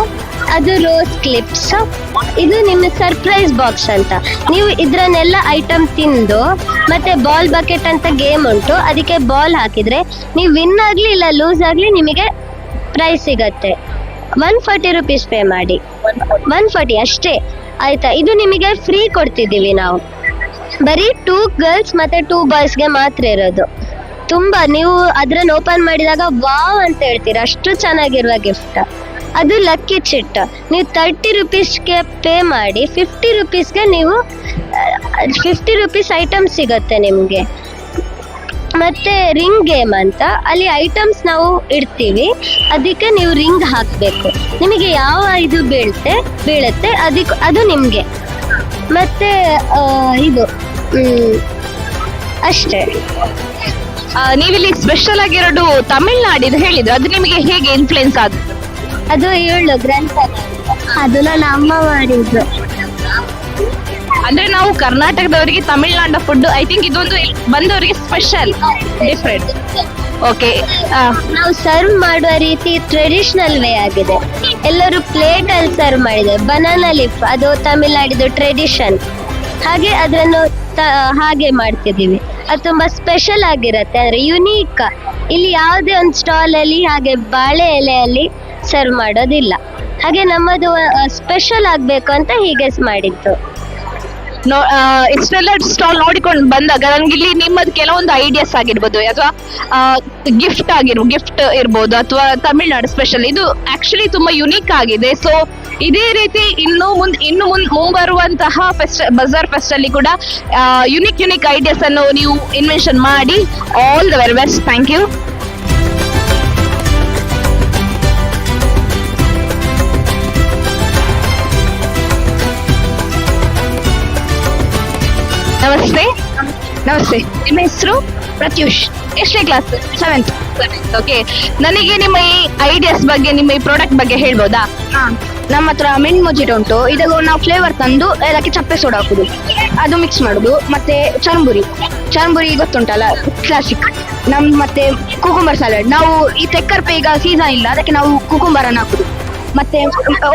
ಅದು ರೋಸ್ ಕ್ಲಿಪ್ಸ್ ಇದು ನಿಮ್ಮ ಸರ್ಪ್ರೈಸ್ ಬಾಕ್ಸ್ ಅಂತ. ನೀವು ಇದ್ರನ್ನೆಲ್ಲ ಐಟಮ್ ತಿಂದು, ಮತ್ತೆ ಬಾಲ್ ಬಕೆಟ್ ಅಂತ ಗೇಮ್ ಉಂಟು, ಅದಕ್ಕೆ ಬಾಲ್ ಹಾಕಿದ್ರೆ ನೀವು ವಿನ್ ಆಗ್ಲಿ ಇಲ್ಲ ಲೂಸ್ ಆಗ್ಲಿ ನಿಮಗೆ ಪ್ರೈಸ್ ಸಿಗತ್ತೆ. ಒನ್ ಫಾರ್ಟಿ ರುಪೀಸ್ ಪೇ ಮಾಡಿ. ಒನ್ ಫಾರ್ಟಿ ಅಷ್ಟೇ. ಆಯ್ತಾ? ಇದು ನಿಮಗೆ ಫ್ರೀ ಕೊಡ್ತಿದ್ದೀವಿ ನಾವು. ಬರೀ ಟೂ ಗರ್ಲ್ಸ್ ಮತ್ತೆ ಟೂ ಬಾಯ್ಸ್ಗೆ ಮಾತ್ರ ಇರೋದು. ತುಂಬಾ ನೀವು ಅದ್ರನ್ನ ಓಪನ್ ಮಾಡಿದಾಗ ವಾವ್ ಅಂತ ಹೇಳ್ತೀರಾ. ಅಷ್ಟು ಚೆನ್ನಾಗಿರುವ ಗಿಫ್ಟ್ ಅದು ಲಕ್ಕಿ ಚಿಟ್ ನೀವು ತರ್ಟಿ ರುಪೀಸ್ಗೆ ಪೇ ಮಾಡಿ ಫಿಫ್ಟಿ ರುಪೀಸ್ಗೆ ನೀವು ಫಿಫ್ಟಿ ರುಪೀಸ್ ಐಟಮ್ ಸಿಗುತ್ತೆ ನಿಮಗೆ. ಮತ್ತೆ ರಿಂಗ್ ಗೇಮ್ ಅಂತ, ಅಲ್ಲಿ ಐಟಮ್ಸ್ ನಾವು ಇಡ್ತೀವಿ. ಅದಕ್ಕೆ ನೀವು ರಿಂಗ್ ಹಾಕಬೇಕು. ನಿಮಗೆ ಯಾವ ಇದು ಬೀಳುತ್ತೆ ಬೀಳುತ್ತೆ ಅದಕ್ಕೆ ಅದು ನಿಮಗೆ. ಮತ್ತೆ ಇದು ಅಷ್ಟೇ. ನೀವಿಲ್ಲಿ ಸ್ಪೆಷಲ್ ಆಗಿರೋದು ತಮಿಳ್ನಾಡಿದು ಹೇಳಿದ್ರು. ಅದು ನಿಮಗೆ ಹೇಗೆ ಇನ್ಫ್ಲೂಯೆನ್ಸ್ ಆದ ಅದು ಏಳು ಗ್ರಂಥ. ಅದು ನನ್ನ ಅಮ್ಮ ಮಾಡಿದ್ದು ಅಂದ್ರೆ ನಾವು ಕರ್ನಾಟಕದವರಿಗೆ ತಮಿಳ್ನಾಡು ಫುಡ್ ಐ ಥಿಂಕ್ ಇದೊಂದು ಬಂದವರಿಗೆ ಸ್ಪೆಷಲ್ ಡಿಫ್ರೆಂಟ್ ಓಕೆ ನಾವು ಸರ್ವ್ ಮಾಡುವ ರೀತಿ ಟ್ರೆಡಿಷನಲ್ ವೇ ಆಗಿದೆ. ಎಲ್ಲರೂ ಪ್ಲೇಟ್ ಅಲ್ಲಿ ಸರ್ವ್ ಮಾಡಿದೆ ಬನಾನಾ ಲೀಫ್ ಅದು ತಮಿಳ್ನಾಡಿದು ಟ್ರೆಡಿಷನ್ ಹಾಗೆ ಅದನ್ನು ಹಾಗೆ ಮಾಡ್ತಿದ್ದೀವಿ. ಅದು ತುಂಬಾ ಸ್ಪೆಷಲ್ ಆಗಿರುತ್ತೆ ಅಂದ್ರೆ ಯುನೀಕ್ ಇಲ್ಲಿ ಯಾವುದೇ ಒಂದು ಸ್ಟಾಲ್ ಅಲ್ಲಿ ಹಾಗೆ ಬಾಳೆ ಎಲೆಯಲ್ಲಿ ಸರ್ವ್ ಮಾಡೋದಿಲ್ಲ. ಹಾಗೆ ನಮ್ಮದು ಸ್ಪೆಷಲ್ ಆಗಬೇಕು ಅಂತ ಹೀಗೆ ಮಾಡಿದ್ದು. ನೋ ಇಷ್ಟೆಲ್ಲ ಸ್ಟಾಲ್ ನೋಡಿಕೊಂಡು ಬಂದಾಗ ನನ್ಗೆ ಇಲ್ಲಿ ನಿಮ್ಮದು ಕೆಲವೊಂದು ಐಡಿಯಾಸ್ ಆಗಿರ್ಬೋದು, ಅಥವಾ ಗಿಫ್ಟ್ ಆಗಿರ್ಬೋದು ಗಿಫ್ಟ್ ಇರ್ಬೋದು, ಅಥವಾ ತಮಿಳ್ನಾಡು ಸ್ಪೆಷಲ್ ಇದು ಆಕ್ಚುಲಿ ತುಂಬಾ ಯುನೀಕ್ ಆಗಿದೆ. ಸೊ ಇದೇ ರೀತಿ ಇನ್ನು ಮುಂದ್ ಇನ್ನು ಮುಂದ್ ಮುಂಬರುವಂತಹ ಫೆಸ್ಟ್ ಬಜಾರ್ ಫೆಸ್ಟ್ ಅಲ್ಲಿ ಕೂಡ ಯುನಿಕ್ ಯುನಿಕ್ ಐಡಿಯಾಸ್ ಅನ್ನು ನೀವು ಇನ್ವೆನ್ಷನ್ ಮಾಡಿ. All the very best thank you ನಮಸ್ತೆ. ನಮಸ್ತೆ. ನಿಮ್ಮ ಹೆಸರು? ಪ್ರತ್ಯೂಷ್. ಎಷ್ಟನೇ ಕ್ಲಾಸ್ ಸೆವೆಂತ್ ಓಕೆ ನನಗೆ ನಿಮ್ಮ ಈ ಐಡಿಯಾಸ್ ಬಗ್ಗೆ ನಿಮ್ಮ ಈ ಪ್ರಾಡಕ್ಟ್ ಬಗ್ಗೆ ಹೇಳ್ಬೋದಾ? ನಮ್ಮ ಹತ್ರ ಮಿಂಟ್ ಮೊಜಿಟ್ ಉಂಟು. ಇದಕ್ಕೂ ನಾವು ಫ್ಲೇವರ್ ತಂದು ಅದಕ್ಕೆ ಚಪ್ಪೆ ಸೋಡ ಹಾಕುದು. ಅದು ಮಿಕ್ಸ್ ಮಾಡುದು. ಮತ್ತೆ ಚರ್ಮುರಿ. ಚರ್ಮುರಿ ಗೊತ್ತುಂಟಲ್ಲ? ಕ್ಲಾಸಿಕ್ ನಮ್ ಮತ್ತೆ ಕುಕುಂಬರ್ ಸಲಾಡ್ ನಾವು ಈ ತೆಕ್ಕರ್ಪೆ ಈಗ ಸೀಸನ್ ಇಲ್ಲ. ಅದಕ್ಕೆ ನಾವು ಕುಕುಂಬರ್ ಅನ್ನು ಹಾಕುದು. ಮತ್ತೆ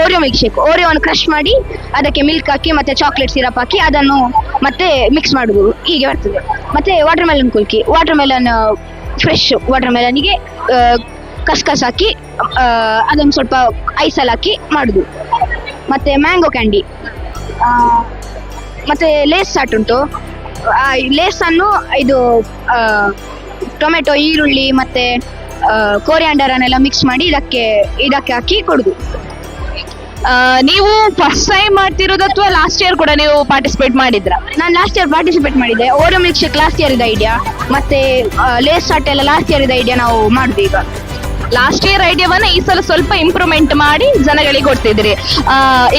ಓರಿಯೋ ಮಿಲ್ಕ್ ಶೇಕ್ ಓರಿಯೋವನ್ನು ಕ್ರಶ್ ಮಾಡಿ, ಅದಕ್ಕೆ ಮಿಲ್ಕ್ ಹಾಕಿ, ಮತ್ತೆ ಚಾಕ್ಲೇಟ್ ಸಿರಪ್ ಹಾಕಿ, ಅದನ್ನು ಮತ್ತೆ ಮಿಕ್ಸ್ ಮಾಡುದು. ಹೀಗೆ ಬರ್ತದೆ. ಮತ್ತೆ ವಾಟರ್ ಮೆಲನ್ ಕುಲ್ಕಿ. ವಾಟರ್ ಮೆಲನ್ ಫ್ರೆಶ್ ವಾಟರ್ ಮೆಲನ್ಗೆ ಕಸ್ಕಸ್ ಹಾಕಿ ಅದನ್ನು ಸ್ವಲ್ಪ ಐಸಲ್ಲಿ ಹಾಕಿ ಮಾಡುದು. ಮತ್ತೆ ಮ್ಯಾಂಗೋ ಕ್ಯಾಂಡಿ ಮತ್ತೆ ಲೇಸ್ ಸಾಟ್ ಉಂಟು. ಅನ್ನು ಇದು ಟೊಮೆಟೊ ಈರುಳ್ಳಿ, ಮತ್ತೆ ಕೋರಿಯಾಂಡರ್ ಅನ್ನೆಲ್ಲ ಮಿಕ್ಸ್ ಮಾಡಿ ಇದಕ್ಕೆ ಇದಕ್ಕೆ ಹಾಕಿ ಕೊಡುದು. ನೀವು ಫಸ್ಟ್ ಟೈಮ್ ಮಾಡ್ತಿರೋದು ಅಥವಾ ಲಾಸ್ಟ್ ಇಯರ್ ಕೂಡ ನೀವು ಪಾರ್ಟಿಸಿಪೇಟ್ ಮಾಡಿದ್ರ? ನಾನು ಲಾಸ್ಟ್ ಇಯರ್ ಪಾರ್ಟಿಸಿಪೇಟ್ ಮಾಡಿದ್ದೆ. ಓರೋ ಶೇಕ್ ಲಾಸ್ಟ್ ಇಯರ್ ಇದೆ ಐಡಿಯಾ ಮತ್ತೆ ಲೇಸ್ ಚಾಟ್ ಎಲ್ಲ ಲಾಸ್ಟ್ ಇಯರ್ ಇದೆ ಐಡಿಯಾ ನಾವು ಮಾಡುದು ಈಗ. ಲಾಸ್ಟ್ ಇಯರ್ ಐಡಿಯಾವನ್ನ ಈ ಸಲ ಸ್ವಲ್ಪ ಇಂಪ್ರೂವ್ಮೆಂಟ್ ಮಾಡಿ ಜನಗಳಿಗೆ ಕೊಡ್ತಿದ್ರಿ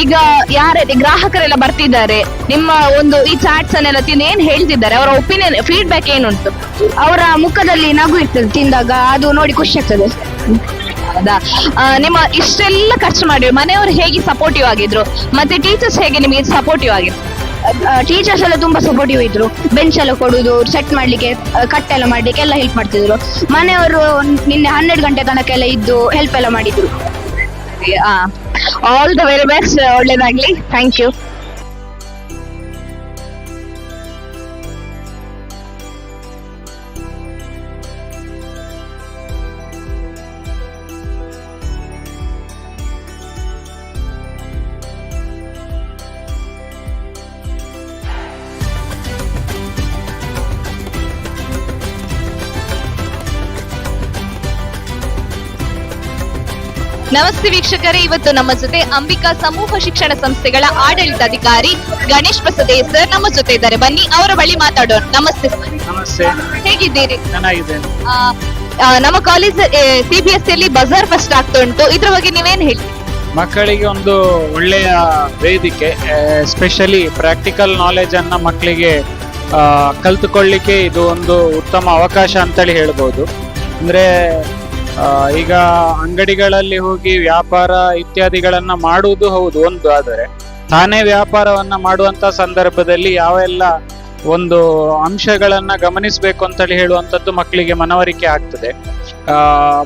ಈಗ ಯಾರೇ, ಗ್ರಾಹಕರೆಲ್ಲ ಬರ್ತಿದ್ದಾರೆ. ನಿಮ್ಮ ಒಂದು ಈ ಚಾಟ್ಸ್ ಅನ್ನೆಲ್ಲ ತಿಂದು ಏನ್ ಹೇಳ್ತಿದ್ದಾರೆ? ಅವರ ಒಪಿನಿಯನ್ ಫೀಡ್ಬ್ಯಾಕ್ ಏನುಂಟು? ಅವರ ಮುಖದಲ್ಲಿ ನಗು ಇರ್ತದೆ ತಿಂದಾಗ, ಅದು ನೋಡಿ ಖುಷಿ ಆಗ್ತದೆ ಹೌದಾ? ನಿಮ್ಮ ಇಷ್ಟೆಲ್ಲ ಖರ್ಚು ಮಾಡಿ ಮನೆಯವರು ಹೇಗೆ ಸಪೋರ್ಟಿವ್ ಆಗಿದ್ರು? ಮತ್ತೆ ಟೀಚರ್ಸ್ ಹೇಗೆ ನಿಮಗೆ ಸಪೋರ್ಟಿವ್ ಆಗಿದ್ರು? ಟೀಚರ್ಸ್ ಎಲ್ಲ ತುಂಬಾ ಸಪೋರ್ಟಿವ್ ಇದ್ರು. ಬೆಂಚ್ ಎಲ್ಲ ಕೊಡುದು ಸೆಟ್ ಮಾಡ್ಲಿಕ್ಕೆ ಕಟ್ ಎಲ್ಲ ಮಾಡ್ಲಿಕ್ಕೆ ಎಲ್ಲ ಹೆಲ್ಪ್ ಮಾಡ್ತಿದ್ರು. ಮನೆಯವರು ನಿನ್ನೆ ಹನ್ನೆರಡು ಗಂಟೆ ತನಕ ಎಲ್ಲ ಇದ್ದು ಹೆಲ್ಪ್ ಎಲ್ಲ ಮಾಡಿದ್ರು. ಆಲ್ ದ ವೆರಿ ಬೆಸ್ಟ್ ಒಳ್ಳೇದಾಗ್ಲಿ. ಥ್ಯಾಂಕ್ ಯು ನಮಸ್ತೆ ವೀಕ್ಷಕರೇ. ಇವತ್ತು ನಮ್ಮ ಜೊತೆ ಅಂಬಿಕಾ ಸಮೂಹ ಶಿಕ್ಷಣ ಸಂಸ್ಥೆಗಳ ಆಡಳಿತಾಧಿಕಾರಿ ಗಣೇಶ್ ಪ್ರಸಾದ್ ಸರ್ ನಮ್ಮ ಜೊತೆ ಇದ್ದಾರೆ. ಬನ್ನಿ ಅವರ ಬಳಿ ಮಾತಾಡೋಣ. ನಮಸ್ತೆ ಸರ್. ನಮಸ್ತೆ. ಹೇಗಿದ್ದೀರಿ? ಚೆನ್ನಾಗಿದೆ ಆ, ಆ, ನಮ್ಮ ಕಾಲೇಜ್ ಅಲ್ಲಿ ಬಜಾರ್ ಫಸ್ಟ್ ಆಗ್ತಾ ಉಂಟು. ಇದ್ರ ಬಗ್ಗೆ ನೀವೇನ್ ಹೇಳಿ? ಮಕ್ಕಳಿಗೆ ಒಂದು ಒಳ್ಳೆಯ ವೇದಿಕೆ ಎಸ್ಪೆಷಲಿ ಪ್ರಾಕ್ಟಿಕಲ್ ನಾಲೆಜ್ ಅನ್ನ ಮಕ್ಕಳಿಗೆ ಕಲ್ತುಕೊಳ್ಳಿಕ್ಕೆ ಇದು ಒಂದು ಉತ್ತಮ ಅವಕಾಶ ಅಂತೇಳಿ ಹೇಳ್ಬೋದು. ಅಂದ್ರೆ ಈಗ ಅಂಗಡಿಗಳಲ್ಲಿ ಹೋಗಿ ವ್ಯಾಪಾರ ಇತ್ಯಾದಿಗಳನ್ನ ಮಾಡುವುದು ಹೌದು ಒಂದು ಆದರೆ ತಾನೇ ವ್ಯಾಪಾರವನ್ನ ಮಾಡುವಂತ ಸಂದರ್ಭದಲ್ಲಿ ಯಾವ ಎಲ್ಲ ಒಂದು ಅಂಶಗಳನ್ನ ಗಮನಿಸಬೇಕು ಅಂತೇಳಿ ಹೇಳುವಂಥದ್ದು ಮಕ್ಕಳಿಗೆ ಮನವರಿಕೆ ಆಗ್ತದೆ.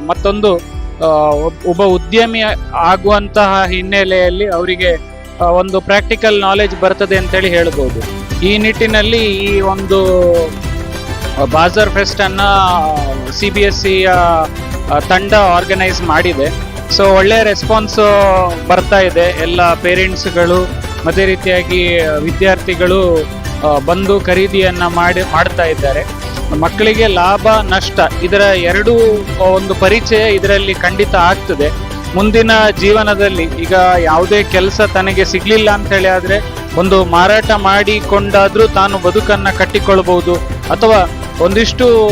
ಮತ್ತೊಂದು ಒಬ್ಬ ಉದ್ಯಮಿ ಆಗುವಂತಹ ಹಿನ್ನೆಲೆಯಲ್ಲಿ ಅವರಿಗೆ ಒಂದು ಪ್ರಾಕ್ಟಿಕಲ್ ನಾಲೆಜ್ ಬರ್ತದೆ ಅಂತೇಳಿ ಹೇಳ್ಬೋದು. ಈ ನಿಟ್ಟಿನಲ್ಲಿ ಈ ಒಂದು ಬಾಜರ್ ಫೆಸ್ಟ್ ಅನ್ನ ಸಿ ಬಿ ಎಸ್ ಸಿ ತಂಡ ಆರ್ಗನೈಸ್ ಮಾಡಿದೆ. ಸೊ ಒಳ್ಳೆಯ ರೆಸ್ಪಾನ್ಸ್ ಬರ್ತಾ ಇದೆ. ಎಲ್ಲ ಪೇರೆಂಟ್ಸ್ಗಳು ಅದೇ ರೀತಿಯಾಗಿ ವಿದ್ಯಾರ್ಥಿಗಳು ಬಂದು ಖರೀದಿಯನ್ನು ಮಾಡಿ, ಮಾಡ್ತಾ ಇದ್ದಾರೆ. ಮಕ್ಕಳಿಗೆ ಲಾಭ, ನಷ್ಟ, ಇದರ ಎರಡೂ ಒಂದು ಪರಿಚಯ ಇದರಲ್ಲಿ ಖಂಡಿತ ಆಗ್ತದೆ. ಮುಂದಿನ ಜೀವನದಲ್ಲಿ ಈಗ ಯಾವುದೇ ಕೆಲಸ ತನಗೆ ಸಿಗಲಿಲ್ಲ ಅಂತ ಹೇಳಿ ಆದ್ರೆ, ಒಂದು ಮಾರಾಟ ಮಾಡಿಕೊಂಡಾದರೂ ತಾನು ಬದುಕನ್ನು ಕಟ್ಟಿಕೊಳ್ಬಹುದು. ಅಥವಾ ಒಂದಿಷ್ಟು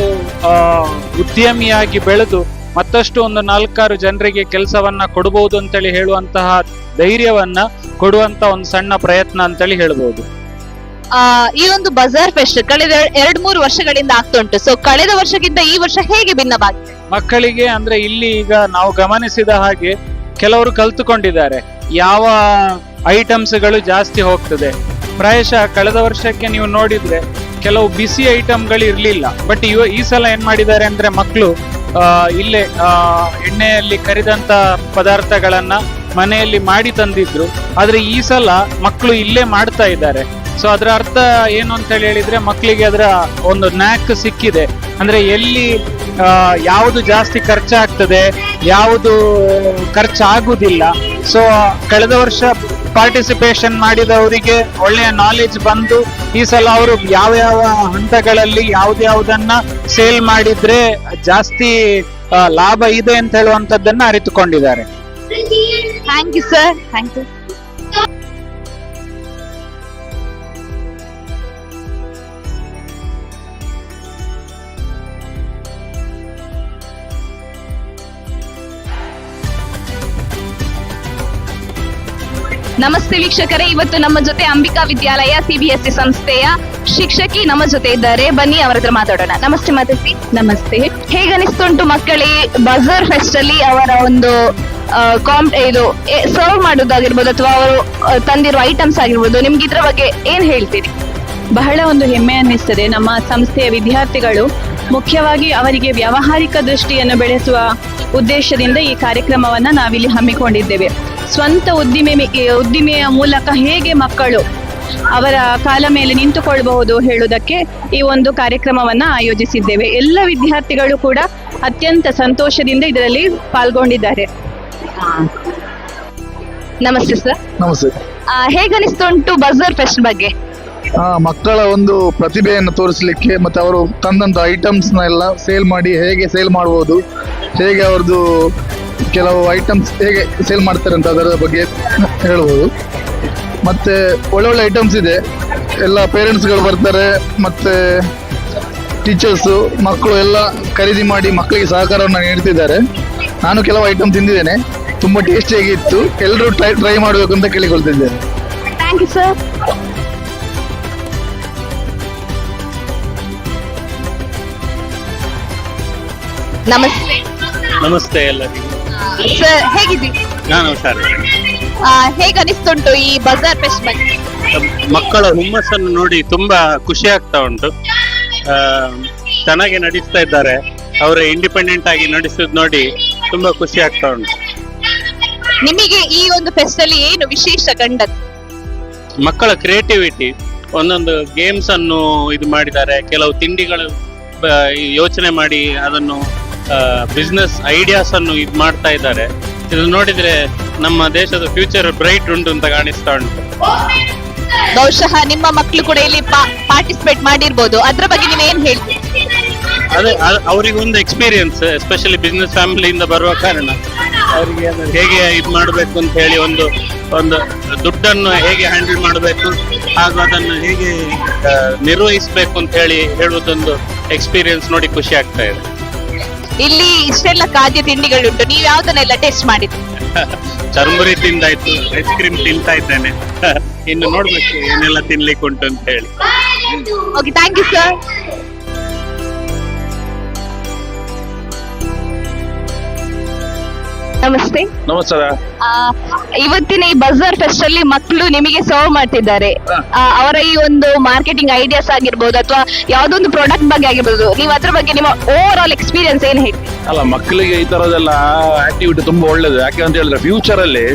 ಉದ್ಯಮಿಯಾಗಿ ಬೆಳೆದು ಮತ್ತಷ್ಟು ಒಂದು ನಾಲ್ಕಾರು ಜನರಿಗೆ ಕೆಲಸವನ್ನ ಕೊಡಬಹುದು ಅಂತೇಳಿ ಹೇಳುವಂತಹ ಧೈರ್ಯವನ್ನ ಕೊಡುವಂತ ಒಂದು ಸಣ್ಣ ಪ್ರಯತ್ನ ಅಂತೇಳಿ ಹೇಳ್ಬೋದು. ಆ, ಈ ಒಂದು ಬಜಾರ್ ಫೆಸ್ಟ್ ಕಳೆದ ಎರಡ್ ಮೂರು ವರ್ಷಗಳಿಂದ ಆಗ್ತಾ ಉಂಟು. ಸೊ ಕಳೆದ ವರ್ಷಕ್ಕಿಂತ ಈ ವರ್ಷ ಹೇಗೆ ಭಿನ್ನವಾಗಿದೆ? ಮಕ್ಕಳಿಗೆ ಅಂದ್ರೆ ಇಲ್ಲಿ ಈಗ ನಾವು ಗಮನಿಸಿದ ಹಾಗೆ ಕೆಲವರು ಕಲ್ತುಕೊಂಡಿದ್ದಾರೆ. ಯಾವ ಐಟಮ್ಸ್ಗಳು ಜಾಸ್ತಿ ಹೋಗ್ತದೆ. ಪ್ರಾಯಶಃ ಕಳೆದ ವರ್ಷಕ್ಕೆ ನೀವು ನೋಡಿದ್ರೆ ಕೆಲವು ಬಿಸಿ ಐಟಮ್ಗಳು ಇರಲಿಲ್ಲ. ಬಟ್ ಇವ ಈ ಸಲ ಏನ್ ಮಾಡಿದ್ದಾರೆ ಅಂದ್ರೆ ಮಕ್ಕಳು ಇಲ್ಲೇ ಎಣ್ಣೆಯಲ್ಲಿ ಕರಿದಂತ ಪದಾರ್ಥಗಳನ್ನ ಮನೆಯಲ್ಲಿ ಮಾಡಿ ತಂದಿದ್ರು. ಆದ್ರೆ ಈ ಸಲ ಮಕ್ಕಳು ಇಲ್ಲೇ ಮಾಡ್ತಾ ಇದ್ದಾರೆ. ಸೊ ಅದರ ಅರ್ಥ ಏನು ಅಂತ ಹೇಳಿ ಹೇಳಿದ್ರೆ ಮಕ್ಕಳಿಗೆ ಅದರ ಒಂದು ನ್ಯಾಕ್ ಸಿಕ್ಕಿದೆ. ಅಂದ್ರೆ ಎಲ್ಲಿ ಯಾವುದು ಜಾಸ್ತಿ ಖರ್ಚಾಗ್ತದೆ ಯಾವುದು ಖರ್ಚಾಗುವುದಿಲ್ಲ ಸೊ ಕಳೆದ ವರ್ಷ ಪಾರ್ಟಿಸಿಪೇಷನ್ ಮಾಡಿದವರಿಗೆ ಒಳ್ಳೆಯ ನಾಲೆಜ್ ಬಂದು, ಈ ಸಲ ಅವರು ಯಾವ ಯಾವ ಹಂತಗಳಲ್ಲಿ ಯಾವ್ದ್ಯಾವ್ದನ್ನ ಸೇಲ್ ಮಾಡಿದ್ರೆ ಜಾಸ್ತಿ ಲಾಭ ಇದೆ ಅಂತ ಹೇಳುವಂತದ್ದನ್ನ ಅರಿತುಕೊಂಡಿದ್ದಾರೆ. Thank you sir thank you ನಮಸ್ತೆ ವೀಕ್ಷಕರೇ. ಇವತ್ತು ನಮ್ಮ ಜೊತೆ ಅಂಬಿಕಾ ವಿದ್ಯಾಲಯ ಸಿಬಿಎಸ್ಇ ಸಂಸ್ಥೆಯ ಶಿಕ್ಷಕಿ ನಮ್ಮ ಜೊತೆ ಇದ್ದಾರೆ. ಬನ್ನಿ ಅವರ ಹತ್ರ ಮಾತಾಡೋಣ. ನಮಸ್ತೆ ಮಾತಾಡಿ ನಮಸ್ತೆ. ಹೇಗನಿಸ್ತುಂಟು ಮಕ್ಕಳಿಗೆ ಬಜಾರ್ ಫೆಸ್ಟ್ ಅಲ್ಲಿ ಅವರ ಒಂದು ಕಾಂಪ್ ಇದು ಸರ್ವ್ ಮಾಡೋದಾಗಿರ್ಬೋದು ಅಥವಾ ಅವರು ತಂದಿರುವ ಐಟಮ್ಸ್ ಆಗಿರ್ಬೋದು. ನಿಮ್ಗೆ ಇದ್ರ ಬಗ್ಗೆ ಏನ್ ಹೇಳ್ತೀರಿ? ಬಹಳ ಒಂದು ಹೆಮ್ಮೆ ಅನ್ನಿಸ್ತದೆ. ನಮ್ಮ ಸಂಸ್ಥೆಯ ವಿದ್ಯಾರ್ಥಿಗಳು ಮುಖ್ಯವಾಗಿ ಅವರಿಗೆ ವ್ಯಾವಹಾರಿಕ ದೃಷ್ಟಿಯನ್ನು ಬೆಳೆಸುವ ಉದ್ದೇಶದಿಂದ ಈ ಕಾರ್ಯಕ್ರಮವನ್ನು ನಾವಿಲ್ಲಿ ಹಮ್ಮಿಕೊಂಡಿದ್ದೇವೆ. ಸ್ವಂತ ಉದ್ದಿಮೆ ಉದ್ದಿಮೆಯ ಮೂಲಕ ಹೇಗೆ ಮಕ್ಕಳು ಅವರ ಕಾಲ ಮೇಲೆ ನಿಂತುಕೊಳ್ಬಹುದು ಹೇಳುವುದಕ್ಕೆ ಈ ಒಂದು ಕಾರ್ಯಕ್ರಮವನ್ನ ಆಯೋಜಿಸಿದ್ದೇವೆ. ಎಲ್ಲ ವಿದ್ಯಾರ್ಥಿಗಳು ಕೂಡ ಅತ್ಯಂತ ಸಂತೋಷದಿಂದ ಇದರಲ್ಲಿ ಪಾಲ್ಗೊಂಡಿದ್ದಾರೆ. ನಮಸ್ತೆ ಸರ್. ನಮಸ್ತೆ. ಹೇಗನಿಸ್ತುಂಟು ಬಜಾರ್ ಫೆಸ್ಟ್ ಬಗ್ಗೆ? ಮಕ್ಕಳ ಒಂದು ಪ್ರತಿಭೆಯನ್ನು ತೋರಿಸಲಿಕ್ಕೆ ಮತ್ತು ಅವರು ತಂದಂಥ ಐಟಮ್ಸ್ನ ಎಲ್ಲ ಸೇಲ್ ಮಾಡಿ ಹೇಗೆ ಸೇಲ್ ಮಾಡ್ಬೋದು, ಹೇಗೆ ಅವ್ರದ್ದು ಕೆಲವು ಐಟಮ್ಸ್ ಹೇಗೆ ಸೇಲ್ ಮಾಡ್ತಾರೆ ಅಂತ ಅದರ ಬಗ್ಗೆ ಹೇಳ್ಬೋದು. ಮತ್ತು ಒಳ್ಳೊಳ್ಳೆ ಐಟಮ್ಸ್ ಇದೆ. ಎಲ್ಲ ಪೇರೆಂಟ್ಸ್ಗಳು ಬರ್ತಾರೆ, ಮತ್ತು ಟೀಚರ್ಸು ಮಕ್ಕಳು ಎಲ್ಲ ಖರೀದಿ ಮಾಡಿ ಮಕ್ಕಳಿಗೆ ಸಹಕಾರವನ್ನು ನೀಡ್ತಿದ್ದಾರೆ. ನಾನು ಕೆಲವು ಐಟಮ್ ತಿಂದಿದ್ದೇನೆ. ತುಂಬ ಟೇಸ್ಟಿಯಾಗಿತ್ತು ಎಲ್ಲರೂ ಟ್ರೈ ಟ್ರೈ ಮಾಡಬೇಕು ಅಂತ ಕೇಳಿಕೊಳ್ತಿದ್ದೇನೆ. ಥ್ಯಾಂಕ್ ಯು ಸರ್ ನಮಸ್ತೆ ನಮಸ್ತೆ ಎಲ್ಲರಿಗೂ. ಸರ್ ಹೇಗಿದ್ದೀರಿ ನಾನು ಹುಷಾರು ಆ, ಈ ಬಜಾರ್ ಫೆಸ್ಟ್ ಬಗ್ಗೆ ಮಕ್ಕಳ ಹುಮ್ಮಸ್ಸನ್ನು ನೋಡಿ ತುಂಬಾ ಖುಷಿ ಆಗ್ತಾ ಉಂಟು. ಆ, ಚೆನ್ನಾಗಿ ನಡೆಸ್ತಾ ಇದ್ದಾರೆ. ಅವರ ಇಂಡಿಪೆಂಡೆಂಟ್ ಆಗಿ ನಡೆಸೋದು ನೋಡಿ ತುಂಬಾ ಖುಷಿ ಆಗ್ತಾ ಉಂಟು. ನಿಮಗೆ ಈ ಒಂದು ಫೆಸ್ಟ್ ಅಲ್ಲಿ ಏನು ವಿಶೇಷ ಕಂಡದ್ದು? ಮಕ್ಕಳ ಕ್ರಿಯೇಟಿವಿಟಿ ಒಂದೊಂದು ಗೇಮ್ಸ್ ಅನ್ನು ಇದು ಮಾಡಿದ್ದಾರೆ. ಕೆಲವು ತಿಂಡಿಗಳು ಬ- ಯೋಚನೆ ಮಾಡಿ ಅದನ್ನು ಬಿಸ್ನೆಸ್ ಐಡಿಯಾಸ್ ಅನ್ನು ಇದು ಮಾಡ್ತಾ ಇದ್ದಾರೆ. ಇದು ನೋಡಿದ್ರೆ ನಮ್ಮ ದೇಶದ ಫ್ಯೂಚರ್ ಬ್ರೈಟ್ ಉಂಟು ಅಂತ ಕಾಣಿಸ್ತಾ ಉಂಟು. ಬಹುಶಃ ನಿಮ್ಮ ಮಕ್ಕಳು ಕೂಡ ಇಲ್ಲಿ ಪಾರ್ಟಿಸಿಪೇಟ್ ಮಾಡಿರ್ಬೋದು. ಅದ್ರ ಬಗ್ಗೆ ನೀವು ಏನ್ ಹೇಳಿ ಅದೇ ಅವರಿಗೊಂದು ಅವರಿಗೆ ಒಂದು ಎಕ್ಸ್ಪೀರಿಯನ್ಸ್ ಎಸ್ಪೆಷಲಿ ಬಿಸ್ನೆಸ್ ಫ್ಯಾಮಿಲಿಯಿಂದ ಬರುವ ಕಾರಣ. ಅವರಿಗೆ ಹೇಗೆ ಇದು ಮಾಡಬೇಕು ಅಂತ ಹೇಳಿ ಒಂದು ಒಂದು ದುಡ್ಡನ್ನು ಹೇಗೆ ಹ್ಯಾಂಡಲ್ ಮಾಡಬೇಕು ಹಾಗೂ ಅದನ್ನು ಹೇಗೆ ನಿರ್ವಹಿಸಬೇಕು ನಿರ್ವಹಿಸ್ಬೇಕು ಅಂತ ಹೇಳಿ ಹೇಳುವುದೊಂದು ಎಕ್ಸ್ಪೀರಿಯನ್ಸ್ ನೋಡಿ ಖುಷಿ ಆಗ್ತಾ ಇದೆ. ಇಲ್ಲಿ ಇಷ್ಟೆಲ್ಲ ಖಾದ್ಯ ತಿಂಡಿಗಳುಂಟು. ನೀವು ಯಾವ್ದನ್ನೆಲ್ಲ ಟೇಸ್ಟ್ ಮಾಡಿದ್ರಿ <laughs> ಚರ್ಮುರಿ ತಿಂದಾಯ್ತು ಐಸ್ ಕ್ರೀಮ್ ತಿಂತಾ ಇದ್ದೇನೆ. <laughs> ಇನ್ನು ನೋಡ್ಬೇಕು ಏನೆಲ್ಲ ತಿನ್ಲಿಕ್ಕೆ ಉಂಟು ಅಂತ ಹೇಳಿ. ಓಕೆ ಥ್ಯಾಂಕ್ ಯು ಸರ್ ನಮಸ್ತೆ. ನಮಸ್ಕಾರ. ಆ, ಇವತ್ತಿನ ಈ ಬಜಾರ್ ಫೆಸ್ಟ್ ಅಲ್ಲಿ ಮಕ್ಕಳು ನಿಮಗೆ ಸರ್ವ್ ಮಾಡ್ತಿದ್ದಾರೆ. ಆ, ಅವರ ಈ ಒಂದು ಮಾರ್ಕೆಟಿಂಗ್ ಐಡಿಯಾಸ್ ಆಗಿರ್ಬೋದು ಅಥವಾ ಯಾವ್ದೊಂದು ಪ್ರಾಡಕ್ಟ್ ಬಗ್ಗೆ ಆಗಿರ್ಬೋದು ನೀವು ಅದ್ರ ಬಗ್ಗೆ ನಿಮ್ಮ ಓವರ್ ಆಲ್ ಎಕ್ಸ್ಪೀರಿಯನ್ಸ್ ಏನ್ ಹೇಳಿ ಅಲ್ಲ ಮಕ್ಕಳಿಗೆ ಈ ತರದೆಲ್ಲ ಆಕ್ಟಿವಿಟಿ ತುಂಬಾ ಒಳ್ಳೇದು. ಯಾಕೆ ಅಂತ ಹೇಳಿದ್ರೆ ಫ್ಯೂಚರ್ ಅಲ್ಲಿ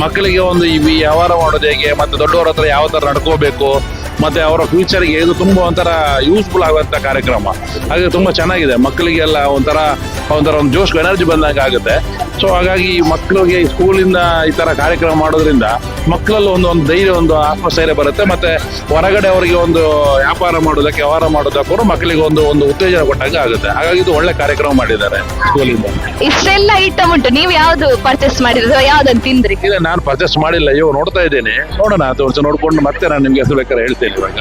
ಮಕ್ಕಳಿಗೆ ಒಂದು ಈ ವ್ಯವಹಾರ ಮಾಡೋದು ಹೇಗೆ ಮತ್ತೆ ದೊಡ್ಡವರ ಹತ್ರ ಯಾವ ತರ ನಡ್ಕೋಬೇಕು ಮತ್ತೆ ಅವರ ಫ್ಯೂಚರ್ಗೆ ಇದು ತುಂಬಾ ಒಂಥರ ಯೂಸ್ಫುಲ್ ಆಗುವಂತ ಕಾರ್ಯಕ್ರಮ. ಹಾಗೆ ತುಂಬಾ ಚೆನ್ನಾಗಿದೆ. ಮಕ್ಕಳಿಗೆಲ್ಲ ಒಂಥರ ಒಂಥರ ಒಂದು ಜೋಶ್ ಎನರ್ಜಿ ಬಂದಂಗೆ ಆಗುತ್ತೆ. ಸೊ ಹಾಗಾಗಿ ಮಕ್ಕಳಿಗೆ ಸ್ಕೂಲಿಂದ ಈ ತರ ಕಾರ್ಯಕ್ರಮ ಮಾಡೋದ್ರಿಂದ ಮಕ್ಕಳಲ್ಲಿ ಒಂದು ಒಂದು ಧೈರ್ಯ ಒಂದು ಆತ್ಮಸ್ಥೈರ್ಯ ಬರುತ್ತೆ. ಮತ್ತೆ ಹೊರಗಡೆ ಅವರಿಗೆ ಒಂದು ವ್ಯಾಪಾರ ಮಾಡೋದಕ್ಕೆ ವ್ಯವಹಾರ ಮಾಡೋದಕ್ಕೂ ಮಕ್ಕಳಿಗೆ ಒಂದು ಒಂದು ಉತ್ತೇಜನ ಕೊಟ್ಟಂಗೆ ಆಗುತ್ತೆ. ಹಾಗಾಗಿ ಇದು ಒಳ್ಳೆ ಕಾರ್ಯಕ್ರಮ ಮಾಡಿದ್ದಾರೆ ಸ್ಕೂಲಿಂದ ಇಷ್ಟೆಲ್ಲ ಐಟಮ್ ಉಂಟು. ನೀವು ಯಾವ್ದು ಪರ್ಚೇಸ್ ಮಾಡಿದ್ರಿ ಅಥವಾ ತಿಂದ್ರಿ? ಇಲ್ಲ ನಾನು ಪರ್ಚೇಸ್ ಮಾಡಿಲ್ಲ. ಅಯ್ಯೋ ನೋಡ್ತಾ ಇದ್ದೀನಿ. ನೋಡೋಣ ಅದು ನೋಡ್ಕೊಂಡು ಮತ್ತೆ ನಾನು ನಿಮ್ಗೆ ಹೆಸರು ಬೇಕಾದ್ರೆ ಹೇಳ್ತೇನೆ. ಇವಾಗ?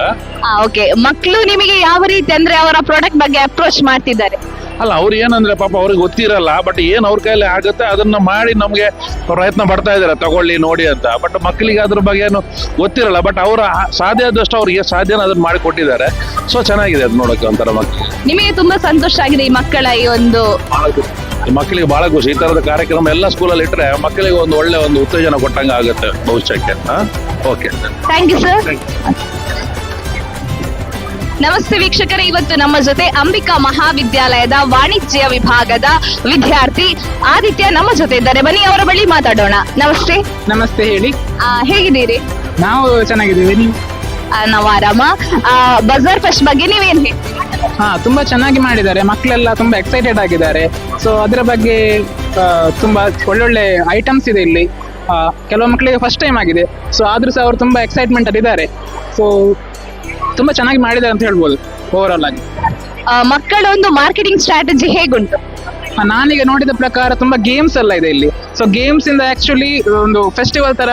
ಓಕೆ ಮಕ್ಕಳು ನಿಮಗೆ ಯಾವ ರೀತಿ ಅಂದ್ರೆ ಅವರ ಪ್ರಾಡಕ್ಟ್ ಬಗ್ಗೆ ಅಪ್ರೋಚ್ ಮಾಡ್ತಿದ್ದಾರೆ? ಅಲ್ಲ ಅವ್ರು ಏನಂದ್ರೆ ಪಾಪ ಅವ್ರಿಗೆ ಗೊತ್ತಿರಲ್ಲ ಬಟ್ ಏನ್ ಅವ್ರ ಕೈಯಲ್ಲಿ ಆಗುತ್ತೆ ಅದನ್ನ ಮಾಡಿ ನಮ್ಗೆ ಪ್ರಯತ್ನ ಪಡ್ತಾ ಇದಾರೆ ತಗೊಳ್ಳಿ ನೋಡಿ ಅಂತ. ಬಟ್ ಮಕ್ಕಳಿಗೆ ಅದ್ರ ಬಗ್ಗೆ ಏನು ಗೊತ್ತಿರಲ್ಲ ಬಟ್ ಅವರ ಸಾಧ್ಯ ಆದಷ್ಟು ಅವ್ರಿಗೆ ಸಾಧ್ಯನ ಅದನ್ನ ಮಾಡಿ ಕೊಟ್ಟಿದ್ದಾರೆ ಸೊ ಚೆನ್ನಾಗಿದೆ ಅದು ನೋಡೋಕೆ ಒಂಥರ ಮಕ್ಕಳು ನಿಮಗೆ ತುಂಬಾ ಸಂತೋಷ ಆಗಿದೆ ಈ ಮಕ್ಕಳ ಈ ಒಂದು ಮಕ್ಕಳಿಗೆ ಬಹಳ ಖುಷಿ. ಈ ತರದ ಕಾರ್ಯಕ್ರಮ ಎಲ್ಲ ಸ್ಕೂಲಲ್ಲಿ ಇಟ್ಟರೆ ಮಕ್ಕಳಿಗೆ ಒಂದು ಒಳ್ಳೆ ಒಂದು ಉತ್ತೇಜನ ಕೊಟ್ಟಂಗ ಆಗುತ್ತೆ ಭವಿಷ್ಯಕ್ಕೆ. ಓಕೆ ಥ್ಯಾಂಕ್ ಯು ಸರ್ ನಮಸ್ತೆ ವೀಕ್ಷಕರೇ ಇವತ್ತು ನಮ್ಮ ಜೊತೆ ಅಂಬಿಕಾ ಮಹಾವಿದ್ಯಾಲಯದ ವಾಣಿಜ್ಯ ವಿಭಾಗದ ವಿದ್ಯಾರ್ಥಿ ಆದಿತ್ಯ ನಮ್ಮ ಜೊತೆ ಇದ್ದಾರೆ. ಬನ್ನಿ ಅವರ ಬಳಿ ಮಾತಾಡೋಣ. ನಮಸ್ತೆ. ನಮಸ್ತೆ ಹೇಳಿ. ಆ, ಹೇಗಿದ್ದೀರಿ? ನಾವು ಚೆನ್ನಾಗಿದ್ದೀವಿ. ನೀವು? ನಾವು ಆರಾಮ ಬಜಾರ್ ಫಸ್ಟ್ ಬಗ್ಗೆ ನೀವೇನ್ ಹೇಳ್ತೀರಿ? ಹಾ ತುಂಬಾ ಚೆನ್ನಾಗಿ ಮಾಡಿದ್ದಾರೆ. ಮಕ್ಕಳೆಲ್ಲ ತುಂಬಾ ಎಕ್ಸೈಟೆಡ್ ಆಗಿದ್ದಾರೆ. ಸೊ ಅದರ ಬಗ್ಗೆ ಆ, ತುಂಬಾ ಒಳ್ಳೊಳ್ಳೆ ಐಟಮ್ಸ್ ಇದೆ ಇಲ್ಲಿ. ಆ, ಕೆಲವು ಮಕ್ಕಳಿಗೆ ಫಸ್ಟ್ ಟೈಮ್ ಆಗಿದೆ. ಸೊ ಆದ್ರೂ ಸಹ ಅವರು ತುಂಬಾ ಎಕ್ಸೈಟ್ಮೆಂಟ್ ಅಲ್ಲಿ ಇದ್ದಾರೆ. ಸೊ ತುಂಬಾ ಚೆನ್ನಾಗಿ ಮಾಡಿದ್ದಾರೆ ಅಂತ ಹೇಳ್ಬೋದು ಓವರ್ ಆಲ್ ಆಗಿ. ಆ, ಮಕ್ಕಳ ಒಂದು ಮಾರ್ಕೆಟಿಂಗ್ ಸ್ಟ್ರಾಟಜಿ ಹೇಗುಂಟು? ನಾನೀಗ ನೋಡಿದ ಪ್ರಕಾರ ತುಂಬಾ ಗೇಮ್ಸ್ ಎಲ್ಲ ಇದೆ ಇಲ್ಲಿ. ಸೊ ಗೇಮ್ಸ್ ಇಂದ ಆಕ್ಚುಲಿ ಒಂದು ಫೆಸ್ಟಿವಲ್ ತರ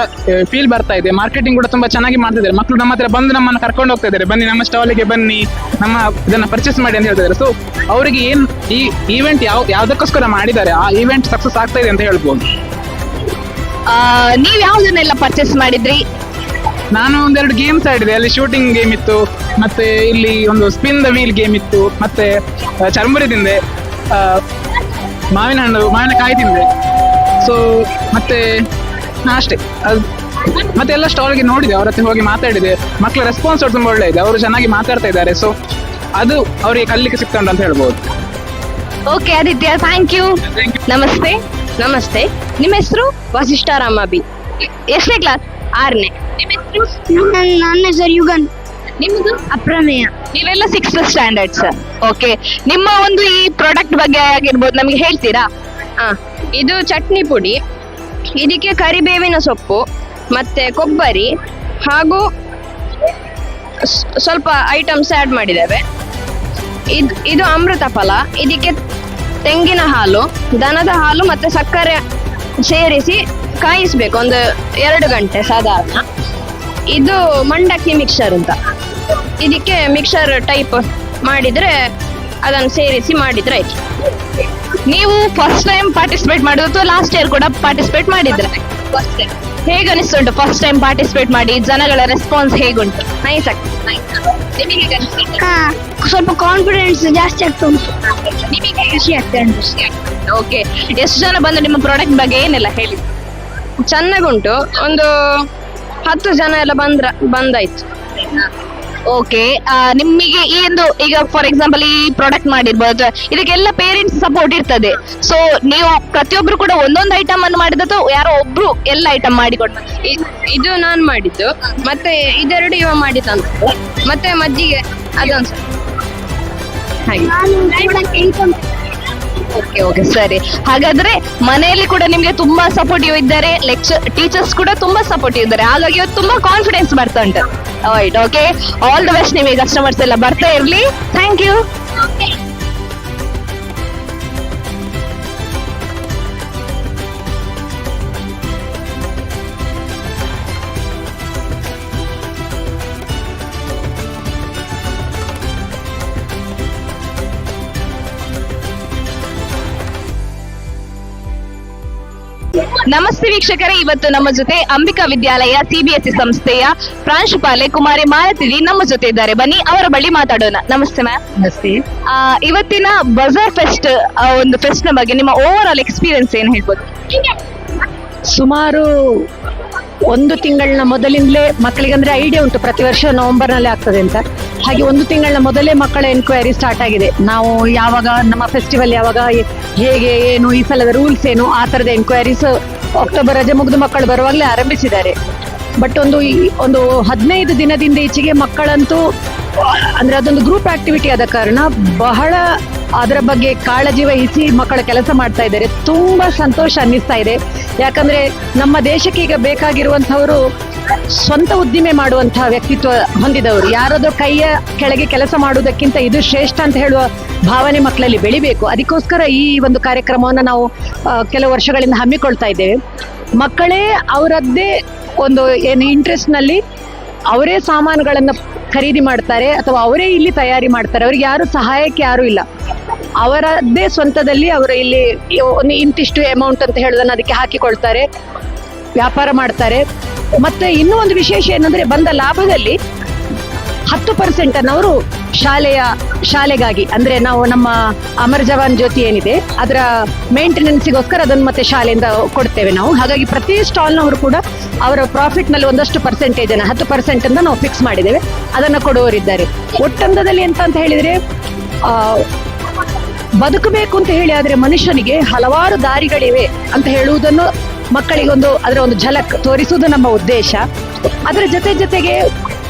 ಫೀಲ್ ಬರ್ತಾ ಇದೆ. ಮಾರ್ಕೆಟಿಂಗ್ ಕೂಡ ತುಂಬಾ ಚೆನ್ನಾಗಿ ಮಾಡ್ತಿದ್ದಾರೆ ಮಕ್ಕಳು ನಮ್ಮ ಹತ್ರ ಬಂದು ನಮ್ಮನ್ನು ಕರ್ಕೊಂಡು ಹೋಗ್ತಾ ಇದ್ದಾರೆ. ಬನ್ನಿ ನಮ್ಮ ಸ್ಟಾಲಿಗೆ ಬನ್ನಿ ನಮ್ಮ ಇದನ್ನ ಪರ್ಚೇಸ್ ಮಾಡಿ ಅಂತ ಹೇಳ್ತಿದ್ದಾರೆ ಸೊ ಅವರಿಗೆ ಏನ್ ಈ ಈವೆಂಟ್ ಯಾವ ಯಾವ್ದಕ್ಕೋಸ್ಕರ ಮಾಡಿದ್ದಾರೆ? ಆ ಈವೆಂಟ್ ಸಕ್ಸಸ್ ಆಗ್ತಾ ಇದೆ ಅಂತ ಹೇಳ್ಬೋದು. ನೀವ್ ಯಾವ್ದನ್ನೆಲ್ಲ ಪರ್ಚೇಸ್ ಮಾಡಿದ್ರಿ? ನಾನು ಒಂದೆರಡು ಗೇಮ್ಸ್ ಆಡಿದೆ. ಅಲ್ಲಿ ಶೂಟಿಂಗ್ ಗೇಮ್ ಇತ್ತು ಮತ್ತೆ ಇಲ್ಲಿ ಒಂದು ಸ್ಪಿನ್ ದ ವೀಲ್ ಗೇಮ್ ಇತ್ತು ಮತ್ತೆ ಚರ್ಮುರಿದಿಂದೆ ಮಾವಿನ ಹಣ್ಣು ಮಾವಿನಕಾಯಿ ತಿಂದೆ. ಸೊ ಮತ್ತೆ ಅಷ್ಟೇ. ಅದು ಮತ್ತೆ ಎಲ್ಲ ಸ್ಟಾಲ್ಗೆ ನೋಡಿದೆ ಅವ್ರ ಹತ್ರ ಹೋಗಿ ಮಾತಾಡಿದೆ. ಮಕ್ಕಳ ರೆಸ್ಪಾನ್ಸ್ ತುಂಬಾ ಒಳ್ಳೆ ಇದೆ ಅವರು ಚೆನ್ನಾಗಿ ಮಾತಾಡ್ತಾ ಇದ್ದಾರೆ. ಸೊ ಅದು ಅವರಿಗೆ ಕಲ್ಲಿಕ್ಕೆ ಸಿಗ್ತಾ ಅಂತ ಹೇಳ್ಬೋದು. ಓಕೆ ಆದಿತ್ಯ ಥ್ಯಾಂಕ್ ಯು ನಮಸ್ತೆ. ನಮಸ್ತೆ. ನಿಮ್ಮ ಹೆಸರು? ವಸಿಷ್ಠಾರಾಮ ಬಿ. ಎಷ್ಟನೇ ಕ್ಲಾಸ್ ಆರನೇ. ನಿಮ್ಮ ಹೆಸರು? ನನ್ನ ಹೆಸರು ಯುಗನ್. ನಿಮ್ಮದು ಅಪ್ರಮೇಯ. ನೀವೆಲ್ಲ ಸಿಕ್ಸ್ತ್ ಸ್ಟ್ಯಾಂಡರ್ಡ್ಸ್ ಓಕೆ ನಿಮ್ಮ ಒಂದು ಈ ಪ್ರಾಡಕ್ಟ್ ಬಗ್ಗೆ ಆಗಿರ್ಬೋದು ನಮಗೆ ಹೇಳ್ತೀರಾ? ಆ, ಇದು ಚಟ್ನಿ ಪುಡಿ ಇದಕ್ಕೆ ಕರಿಬೇವಿನ ಸೊಪ್ಪು ಮತ್ತೆ ಕೊಬ್ಬರಿ ಹಾಗೂ ಸ್- ಸ್ವಲ್ಪ ಐಟಮ್ಸ್ ಆ್ಯಡ್ ಮಾಡಿದ್ದೇವೆ. ಇದು ಇದು ಅಮೃತ ಫಲ ಇದಕ್ಕೆ ತೆಂಗಿನ ಹಾಲು ದನದ ಹಾಲು ಮತ್ತೆ ಸಕ್ಕರೆ ಸೇರಿಸಿ ಕಾಯಿಸ್ಬೇಕು. ಒಂದು ಎರಡು ಗಂಟೆ ಸಾಧಾರಣ. ಇದು ಮಂಡಕ್ಕಿ ಮಿಕ್ಸರ್ ಅಂತ. ಇದಕ್ಕೆ ಮಿಕ್ಸರ್ ಟೈಪ್ ಮಾಡಿದ್ರೆ ಅದನ್ನು ಸೇರಿಸಿ ಮಾಡಿದ್ರೆ ಆಯ್ತು. ನೀವು ಫಸ್ಟ್ ಟೈಮ್ ಪಾರ್ಟಿಸಿಪೇಟ್ ಮಾಡಿದ್ರು ಅಥವಾ ಲಾಸ್ಟ್ ಇಯರ್ ಕೂಡ ಪಾರ್ಟಿಸಿಪೇಟ್ ಮಾಡಿದ್ರೆ? ಹೇಗೆ ಅನಿಸ್ತುಂಟು ಫಸ್ಟ್ ಟೈಮ್ ಪಾರ್ಟಿಸಿಪೇಟ್ ಮಾಡಿ? ಜನಗಳ ರೆಸ್ಪಾನ್ಸ್ ಹೇಗುಂಟು? ನೈಸ್ ಆಗ್ತದೆ? ಸ್ವಲ್ಪ ಕಾನ್ಫಿಡೆನ್ಸ್ ಜಾಸ್ತಿ ಆಗ್ತಾ ಉಂಟು. ನಿಮಗೆ ಖುಷಿ ಆಗ್ತಾ ಉಂಟು. ಓಕೆ ಎಷ್ಟು ಜನ ಬಂದು ನಿಮ್ಮ ಪ್ರಾಡಕ್ಟ್ ಬಗ್ಗೆ ಏನೆಲ್ಲ ಹೇಳಿ? ಚೆನ್ನಾಗುಂಟು. ಒಂದು ಹತ್ತು ಜನ ಎಲ್ಲ ಬಂದ್ರ ಬಂದಾಯ್ತು. ಓಕೆ ನಿಮಗೆ ಈ ಒಂದು ಈಗ ಫಾರ್ ಎಕ್ಸಾಂಪಲ್ ಈ ಪ್ರಾಡಕ್ಟ್ ಮಾಡಿರ್ಬೋದು ಇದಕ್ಕೆಲ್ಲ ಪೇರೆಂಟ್ಸ್ ಸಪೋರ್ಟ್ ಇರ್ತದೆ. ಸೊ ನೀವು ಪ್ರತಿಯೊಬ್ರು ಕೂಡ ಒಂದೊಂದು ಐಟಮ್ ಅನ್ನು ಮಾಡಿದ್ದು ಯಾರೋ ಒಬ್ರು ಎಲ್ಲ ಐಟಮ್ ಮಾಡಿಕೊಡ್ತಾರೆ. ಇದು ನಾನು ಮಾಡಿದ್ದು. ಮತ್ತೆ ಇದೆರಡು ಇವ ಮಾಡಿದಂತ ಮತ್ತೆ ಮಜ್ಜಿಗೆ ಅದೊಂದು ಓಕೆ ಓಕೆ, ಸರಿ. ಹಾಗಾದ್ರೆ ಮನೆಯಲ್ಲಿ ಕೂಡ ನಿಮ್ಗೆ ತುಂಬಾ ಸಪೋರ್ಟಿವ್ ಇದ್ದಾರೆ ಲೆಕ್ಚರ್ ಟೀಚರ್ಸ್ ಕೂಡ ತುಂಬಾ ಸಪೋರ್ಟಿವ್ ಇದ್ದಾರೆ. ಹಾಗಾಗಿ ಇವತ್ತು ತುಂಬಾ ಕಾನ್ಫಿಡೆನ್ಸ್ ಬರ್ತಾ ಉಂಟು. Right okay all the best ನಿಮಗೆ ಕಸ್ಟಮರ್ಸ್ ಎಲ್ಲ ಬರ್ತಾ ಇರ್ಲಿ. ಥ್ಯಾಂಕ್ ಯು ನಮಸ್ತೆ ವೀಕ್ಷಕರೇ ಇವತ್ತು ನಮ್ಮ ಜೊತೆ ಅಂಬಿಕಾ ವಿದ್ಯಾಲಯ ಸಿಬಿಎಸ್ಇ ಸಂಸ್ಥೆಯ ಪ್ರಾಂಶುಪಾಲೆ ಕುಮಾರಿ ಮಾಲತಿ ನಮ್ಮ ಜೊತೆ ಇದ್ದಾರೆ. ಬನ್ನಿ ಅವರ ಬಳಿ ಮಾತಾಡೋಣ. ನಮಸ್ತೆ ಮ್ಯಾಮ್. ನಮಸ್ತೆ. ಇವತ್ತಿನ ಬಜಾರ್ ಫೆಸ್ಟ್ ಒಂದು ಫೆಸ್ಟ್ನ ಬಗ್ಗೆ ನಿಮ್ಮ ಓವರ್ ಆಲ್ ಎಕ್ಸ್ಪೀರಿಯನ್ಸ್ ಏನ್ ಹೇಳ್ಬೋದು? ಸುಮಾರು ಒಂದು ತಿಂಗಳನ್ನ ಮೊದಲಿಂದಲೇ ಮಕ್ಕಳಿಗೆ ಅಂದ್ರೆ ಐಡಿಯಾ ಉಂಟು. ಪ್ರತಿ ವರ್ಷ ನವೆಂಬರ್ನಲ್ಲಿ ಆಗ್ತದೆ ಅಂತ. ಹಾಗೆ ಒಂದು ತಿಂಗಳನ್ನ ಮೊದಲೇ ಮಕ್ಕಳ ಎನ್ಕ್ವೈರಿ ಸ್ಟಾರ್ಟ್ ಆಗಿದೆ. ನಾವು ಯಾವಾಗ, ನಮ್ಮ ಫೆಸ್ಟಿವಲ್ ಯಾವಾಗ, ಹೇಗೆ, ಏನು, ಈ ಸಲದ ರೂಲ್ಸ್ ಏನು, ಆ ತರದ ಎನ್ಕ್ವೈರೀಸ್ ಅಕ್ಟೋಬರ್ ರಜೆ ಮುಗಿದು ಮಕ್ಕಳು ಬರುವಾಗಲೇ ಆರಂಭಿಸಿದ್ದಾರೆ. ಬಟ್ ಒಂದು ಒಂದು ಹದಿನೈದು ದಿನದಿಂದ ಈಚೆಗೆ ಮಕ್ಕಳಂತೂ, ಅಂದ್ರೆ ಅದೊಂದು ಗ್ರೂಪ್ ಆಕ್ಟಿವಿಟಿ ಆದ ಕಾರಣ ಬಹಳ ಅದರ ಬಗ್ಗೆ ಕಾಳಜಿ ವಹಿಸಿ ಮಕ್ಕಳು ಕೆಲಸ ಮಾಡ್ತಾ ಇದ್ದಾರೆ. ತುಂಬಾ ಸಂತೋಷ ಅನ್ನಿಸ್ತಾ ಇದೆ. ಯಾಕಂದ್ರೆ ನಮ್ಮ ದೇಶಕ್ಕೆ ಈಗ ಬೇಕಾಗಿರುವಂತವರು ಸ್ವಂತ ಉದ್ದಿಮೆ ಮಾಡುವಂತಹ ವ್ಯಕ್ತಿತ್ವ ಹೊಂದಿದವರು. ಯಾರಾದ್ರೂ ಕೈಯ ಕೆಳಗೆ ಕೆಲಸ ಮಾಡುವುದಕ್ಕಿಂತ ಇದು ಶ್ರೇಷ್ಠ ಅಂತ ಹೇಳುವ ಭಾವನೆ ಮಕ್ಕಳಲ್ಲಿ ಬೆಳಿಬೇಕು. ಅದಕ್ಕೋಸ್ಕರ ಈ ಒಂದು ಕಾರ್ಯಕ್ರಮವನ್ನು ನಾವು ಕೆಲವು ವರ್ಷಗಳಿಂದ ಹಮ್ಮಿಕೊಳ್ತಾ ಇದ್ದೇವೆ. ಮಕ್ಕಳೇ ಅವರದ್ದೇ ಒಂದು ಏನು ಇಂಟ್ರೆಸ್ಟ್ನಲ್ಲಿ ಅವರೇ ಸಾಮಾನುಗಳನ್ನು ಖರೀದಿ ಮಾಡ್ತಾರೆ ಅಥವಾ ಅವರೇ ಇಲ್ಲಿ ತಯಾರಿ ಮಾಡ್ತಾರೆ. ಅವ್ರಿಗೆ ಯಾರು ಸಹಾಯಕ್ಕೆ ಯಾರು ಇಲ್ಲ. ಅವರದ್ದೇ ಸ್ವಂತದಲ್ಲಿ ಅವರು ಇಲ್ಲಿ ಇಂತಿಷ್ಟು ಅಮೌಂಟ್ ಅಂತ ಹೇಳೋದನ್ನ ಅದಕ್ಕೆ ಹಾಕಿಕೊಳ್ತಾರೆ, ವ್ಯಾಪಾರ ಮಾಡ್ತಾರೆ. ಮತ್ತೆ ಇನ್ನೂ ಒಂದು ವಿಶೇಷ ಏನಂದ್ರೆ ಬಂದ ಲಾಭದಲ್ಲಿ ಹತ್ತು ಪರ್ಸೆಂಟ್ ಅನ್ನು ಅವರು ಶಾಲೆಯ, ಶಾಲೆಗಾಗಿ, ಅಂದ್ರೆ ನಾವು ನಮ್ಮ ಅಮರ್ ಜವಾನ್ ಜ್ಯೋತಿ ಏನಿದೆ, ಅದರ ಮೇಂಟೆನೆನ್ಸ್ಗೋಸ್ಕರ ಅದನ್ನು ಮತ್ತೆ ಶಾಲೆಯಿಂದ ಕೊಡ್ತೇವೆ ನಾವು. ಹಾಗಾಗಿ ಪ್ರತಿ ಸ್ಟಾಲ್ನವರು ಕೂಡ ಅವರ ಪ್ರಾಫಿಟ್ನಲ್ಲಿ ಒಂದಷ್ಟು ಪರ್ಸೆಂಟೇಜ್ ಅನ್ನು, ಹತ್ತು ಪರ್ಸೆಂಟ್ ಅಂತ ನಾವು ಫಿಕ್ಸ್ ಮಾಡಿದ್ದೇವೆ. ಅದನ್ನು ಕೊಡುವವರಿದ್ದಾರೆ. ಒಟ್ಟಂದದಲ್ಲಿ ಎಂತ ಅಂತ ಹೇಳಿದ್ರೆ ಬದುಕಬೇಕು ಅಂತ ಹೇಳಿ ಆದ್ರೆ ಮನುಷ್ಯನಿಗೆ ಹಲವಾರು ದಾರಿಗಳಿವೆ ಅಂತ ಹೇಳುವುದನ್ನು ಮಕ್ಕಳಿಗೊಂದು ಅದರ ಒಂದು ಝಲಕ್ ತೋರಿಸುವುದು ನಮ್ಮ ಉದ್ದೇಶ. ಅದರ ಜೊತೆ ಜೊತೆಗೆ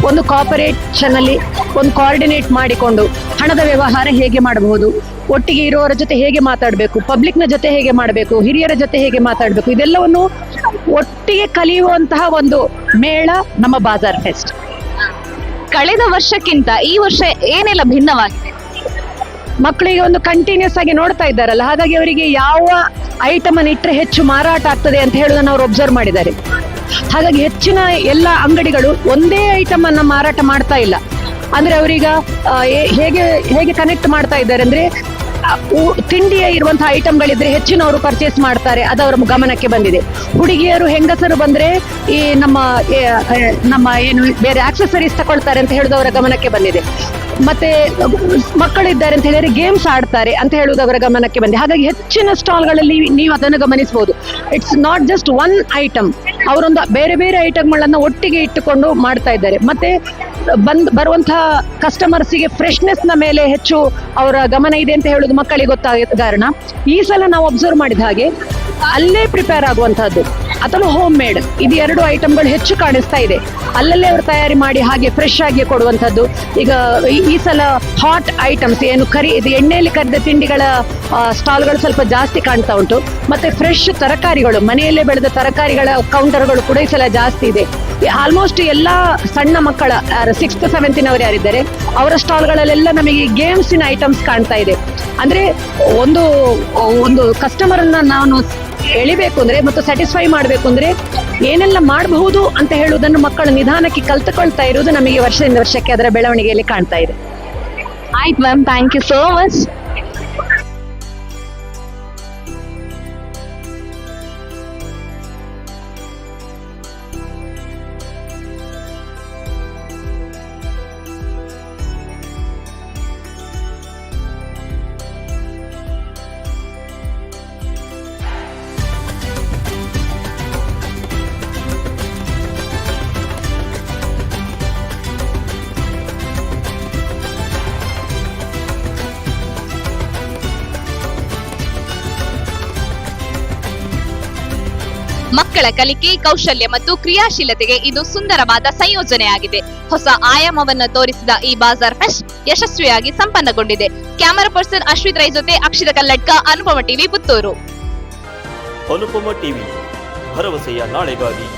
ಒಂದು ಕಾಪರೇಷನ್ ಅಲ್ಲಿ ಒಂದು ಕೋಆರ್ಡಿನೇಟ್ ಮಾಡಿಕೊಂಡು ಹಣದ ವ್ಯವಹಾರ ಹೇಗೆ ಮಾಡಬಹುದು, ಒಟ್ಟಿಗೆ ಇರುವವರ ಜೊತೆ ಹೇಗೆ ಮಾತಾಡಬೇಕು ಪಬ್ಲಿಕ್ನ ಜೊತೆ ಹೇಗೆ ಮಾಡಬೇಕು, ಹಿರಿಯರ ಜೊತೆ ಹೇಗೆ ಮಾತಾಡಬೇಕು, ಇದೆಲ್ಲವನ್ನು ಒಟ್ಟಿಗೆ ಕಲಿಯುವಂತಹ ಒಂದು ಮೇಳ ನಮ್ಮ ಬಾಜಾರ್ ಫೆಸ್ಟ್. ಕಳೆದ ವರ್ಷಕ್ಕಿಂತ ಈ ವರ್ಷ ಏನೆಲ್ಲ ಭಿನ್ನವಾಗಿದೆ? ಮಕ್ಕಳಿಗೆ ಒಂದು ಕಂಟಿನ್ಯೂಸ್ ಆಗಿ ನೋಡ್ತಾ ಇದ್ದಾರಲ್ಲ, ಹಾಗಾಗಿ ಅವರಿಗೆ ಯಾವ ಐಟಮ್ ಅನ್ನು ಇಟ್ಟರೆ ಹೆಚ್ಚು ಮಾರಾಟ ಆಗ್ತದೆ ಅಂತ ಹೇಳುವುದನ್ನು ಅವರು ಒಬ್ಸರ್ವ್ ಮಾಡಿದ್ದಾರೆ. ಹಾಗಾಗಿ ಹೆಚ್ಚಿನ ಎಲ್ಲ ಅಂಗಡಿಗಳು ಒಂದೇ ಐಟಮ್ ಅನ್ನ ಮಾರಾಟ ಮಾಡ್ತಾ ಇಲ್ಲ. ಅಂದ್ರೆ ಅವರೀಗ ಹೇಗೆ ಹೇಗೆ ಕನೆಕ್ಟ್ ಮಾಡ್ತಾ ಇದ್ದಾರೆ ಅಂದ್ರೆ ತಿಂಡಿಯ ಇರುವಂತಹ ಐಟಮ್ಗಳಿದ್ರೆ ಹೆಚ್ಚಿನವರು ಪರ್ಚೇಸ್ ಮಾಡ್ತಾರೆ, ಅದು ಅವರ ಗಮನಕ್ಕೆ ಬಂದಿದೆ. ಹುಡುಗಿಯರು, ಹೆಂಗಸರು ಬಂದ್ರೆ ಈ ನಮ್ಮ ನಮ್ಮ ಏನು, ಬೇರೆ ಆಕ್ಸೆಸರೀಸ್ ತಗೊಳ್ತಾರೆ ಅಂತ ಹೇಳುದು ಅವರ ಗಮನಕ್ಕೆ ಬಂದಿದೆ. ಮತ್ತೆ ಮಕ್ಕಳಿದ್ದಾರೆ ಅಂತ ಹೇಳಿದ್ರೆ ಗೇಮ್ಸ್ ಆಡ್ತಾರೆ ಅಂತ ಹೇಳುವುದು ಅವರ ಗಮನಕ್ಕೆ ಬಂದಿದೆ. ಹಾಗಾಗಿ ಹೆಚ್ಚಿನ ಸ್ಟಾಲ್ಗಳಲ್ಲಿ ನೀವು ಅದನ್ನು ಗಮನಿಸಬಹುದು. It's not just one item ಅವರೊಂದು ಬೇರೆ ಬೇರೆ ಐಟಮ್ಗಳನ್ನ ಒಟ್ಟಿಗೆ ಇಟ್ಟುಕೊಂಡು ಮಾಡ್ತಾ ಇದ್ದಾರೆ. ಮತ್ತೆ, ಬಂದ್, ಬರುವಂತಹ ಕಸ್ಟಮರ್ಸಿಗೆ ಫ್ರೆಶ್ನೆಸ್ನ ಮೇಲೆ ಹೆಚ್ಚು ಅವರ ಗಮನ ಇದೆ ಅಂತ ಹೇಳುದು ಮಕ್ಕಳಿಗೆ ಗೊತ್ತಾಗ ಕಾರಣ ಈ ಸಲ ನಾವು ಅಬ್ಸರ್ವ್ ಮಾಡಿದ ಹಾಗೆ ಅಲ್ಲೇ ಪ್ರಿಪೇರ್ ಆಗುವಂತಹದ್ದು. ಅಥವಾ ಹೋಮ್ ಮೇಡ್ ಇದು ಎರಡು ಐಟಮ್ಗಳು ಹೆಚ್ಚು ಕಾಣಿಸ್ತಾ ಇದೆ. ಅಲ್ಲಲ್ಲೇ ಅವರು ತಯಾರಿ ಮಾಡಿ ಹಾಗೆ ಫ್ರೆಶ್ ಆಗಿ ಕೊಡುವಂಥದ್ದು. ಈಗ ಈ- ಸಲ ಹಾಟ್ ಐಟಮ್ಸ್ ಏನು ಕರಿ, ಇದು ಎಣ್ಣೆಯಲ್ಲಿ ಕರಿದ ತಿಂಡಿಗಳ ಸ್ಟಾಲ್ಗಳು ಸ್ವಲ್ಪ ಜಾಸ್ತಿ ಕಾಣ್ತಾ ಉಂಟು. ಮತ್ತೆ ಫ್ರೆಶ್ ತರಕಾರಿಗಳು, ಮನೆಯಲ್ಲೇ ಬೆಳೆದ ತರಕಾರಿಗಳ ಕೌಂಟರ್ಗಳು ಕೂಡ ಈ ಸಲ ಜಾಸ್ತಿ ಇದೆ. ಆಲ್ಮೋಸ್ಟ್ ಎಲ್ಲ ಸಣ್ಣ ಮಕ್ಕಳ ಸಿಕ್ಸ್ತ್ ಸೆವೆಂತಿನವರು ಯಾರಿದ್ದಾರೆ, ಅವರ ಸ್ಟಾಲ್ಗಳಲ್ಲೆಲ್ಲ ನಮಗೆ ಗೇಮ್ಸಿನ ಐಟಮ್ಸ್ ಕಾಣ್ತಾ ಇದೆ. ಅಂದ್ರೆ ಒಂದು ಒಂದು ಕಸ್ಟಮರ್ ಅನ್ನ ನಾನು ಎಳಿಬೇಕು ಅಂದ್ರೆ ಮತ್ತು ಸ್ಯಾಟಿಸ್ಫೈ ಮಾಡಬೇಕು ಅಂದ್ರೆ ಏನೆಲ್ಲ ಮಾಡಬಹುದು ಅಂತ ಹೇಳುವುದನ್ನು ಮಕ್ಕಳು ನಿಧಾನಕ್ಕೆ ಕಲ್ತುಕೊಳ್ತಾ ಇರುವುದು ನಮಗೆ ವರ್ಷದಿಂದ ವರ್ಷಕ್ಕೆ ಅದರ ಬೆಳವಣಿಗೆಯಲ್ಲಿ ಕಾಣ್ತಾ ಇದೆ. ಆಯ್ತು ma'am thank you so much ಮಕ್ಕಳ ಕಲಿಕೆ, ಕೌಶಲ್ಯ ಮತ್ತು ಕ್ರಿಯಾಶೀಲತೆಗೆ ಇದು ಸುಂದರವಾದ ಸಂಯೋಜನೆಯಾಗಿದೆ. ಹೊಸ ಆಯಾಮವನ್ನು ತೋರಿಸಿದ ಈ ಬಾಜಾರ್ ಫೆಸ್ಟ್ ಯಶಸ್ವಿಯಾಗಿ ಸಂಪನ್ನಗೊಂಡಿದೆ. ಕ್ಯಾಮರಾ ಪರ್ಸನ್ ಅಶ್ವಿತ್ ರೈ ಜೊತೆ ಅಕ್ಷಿತ ಕಲ್ಲಡ್ಕ, ಅನುಪಮ ಟಿವಿ, ಪುತ್ತೂರು. ಅನುಪಮ ಟಿವಿ, ಭರವಸೆಯ ನಾಳೆಗಾಗಿ.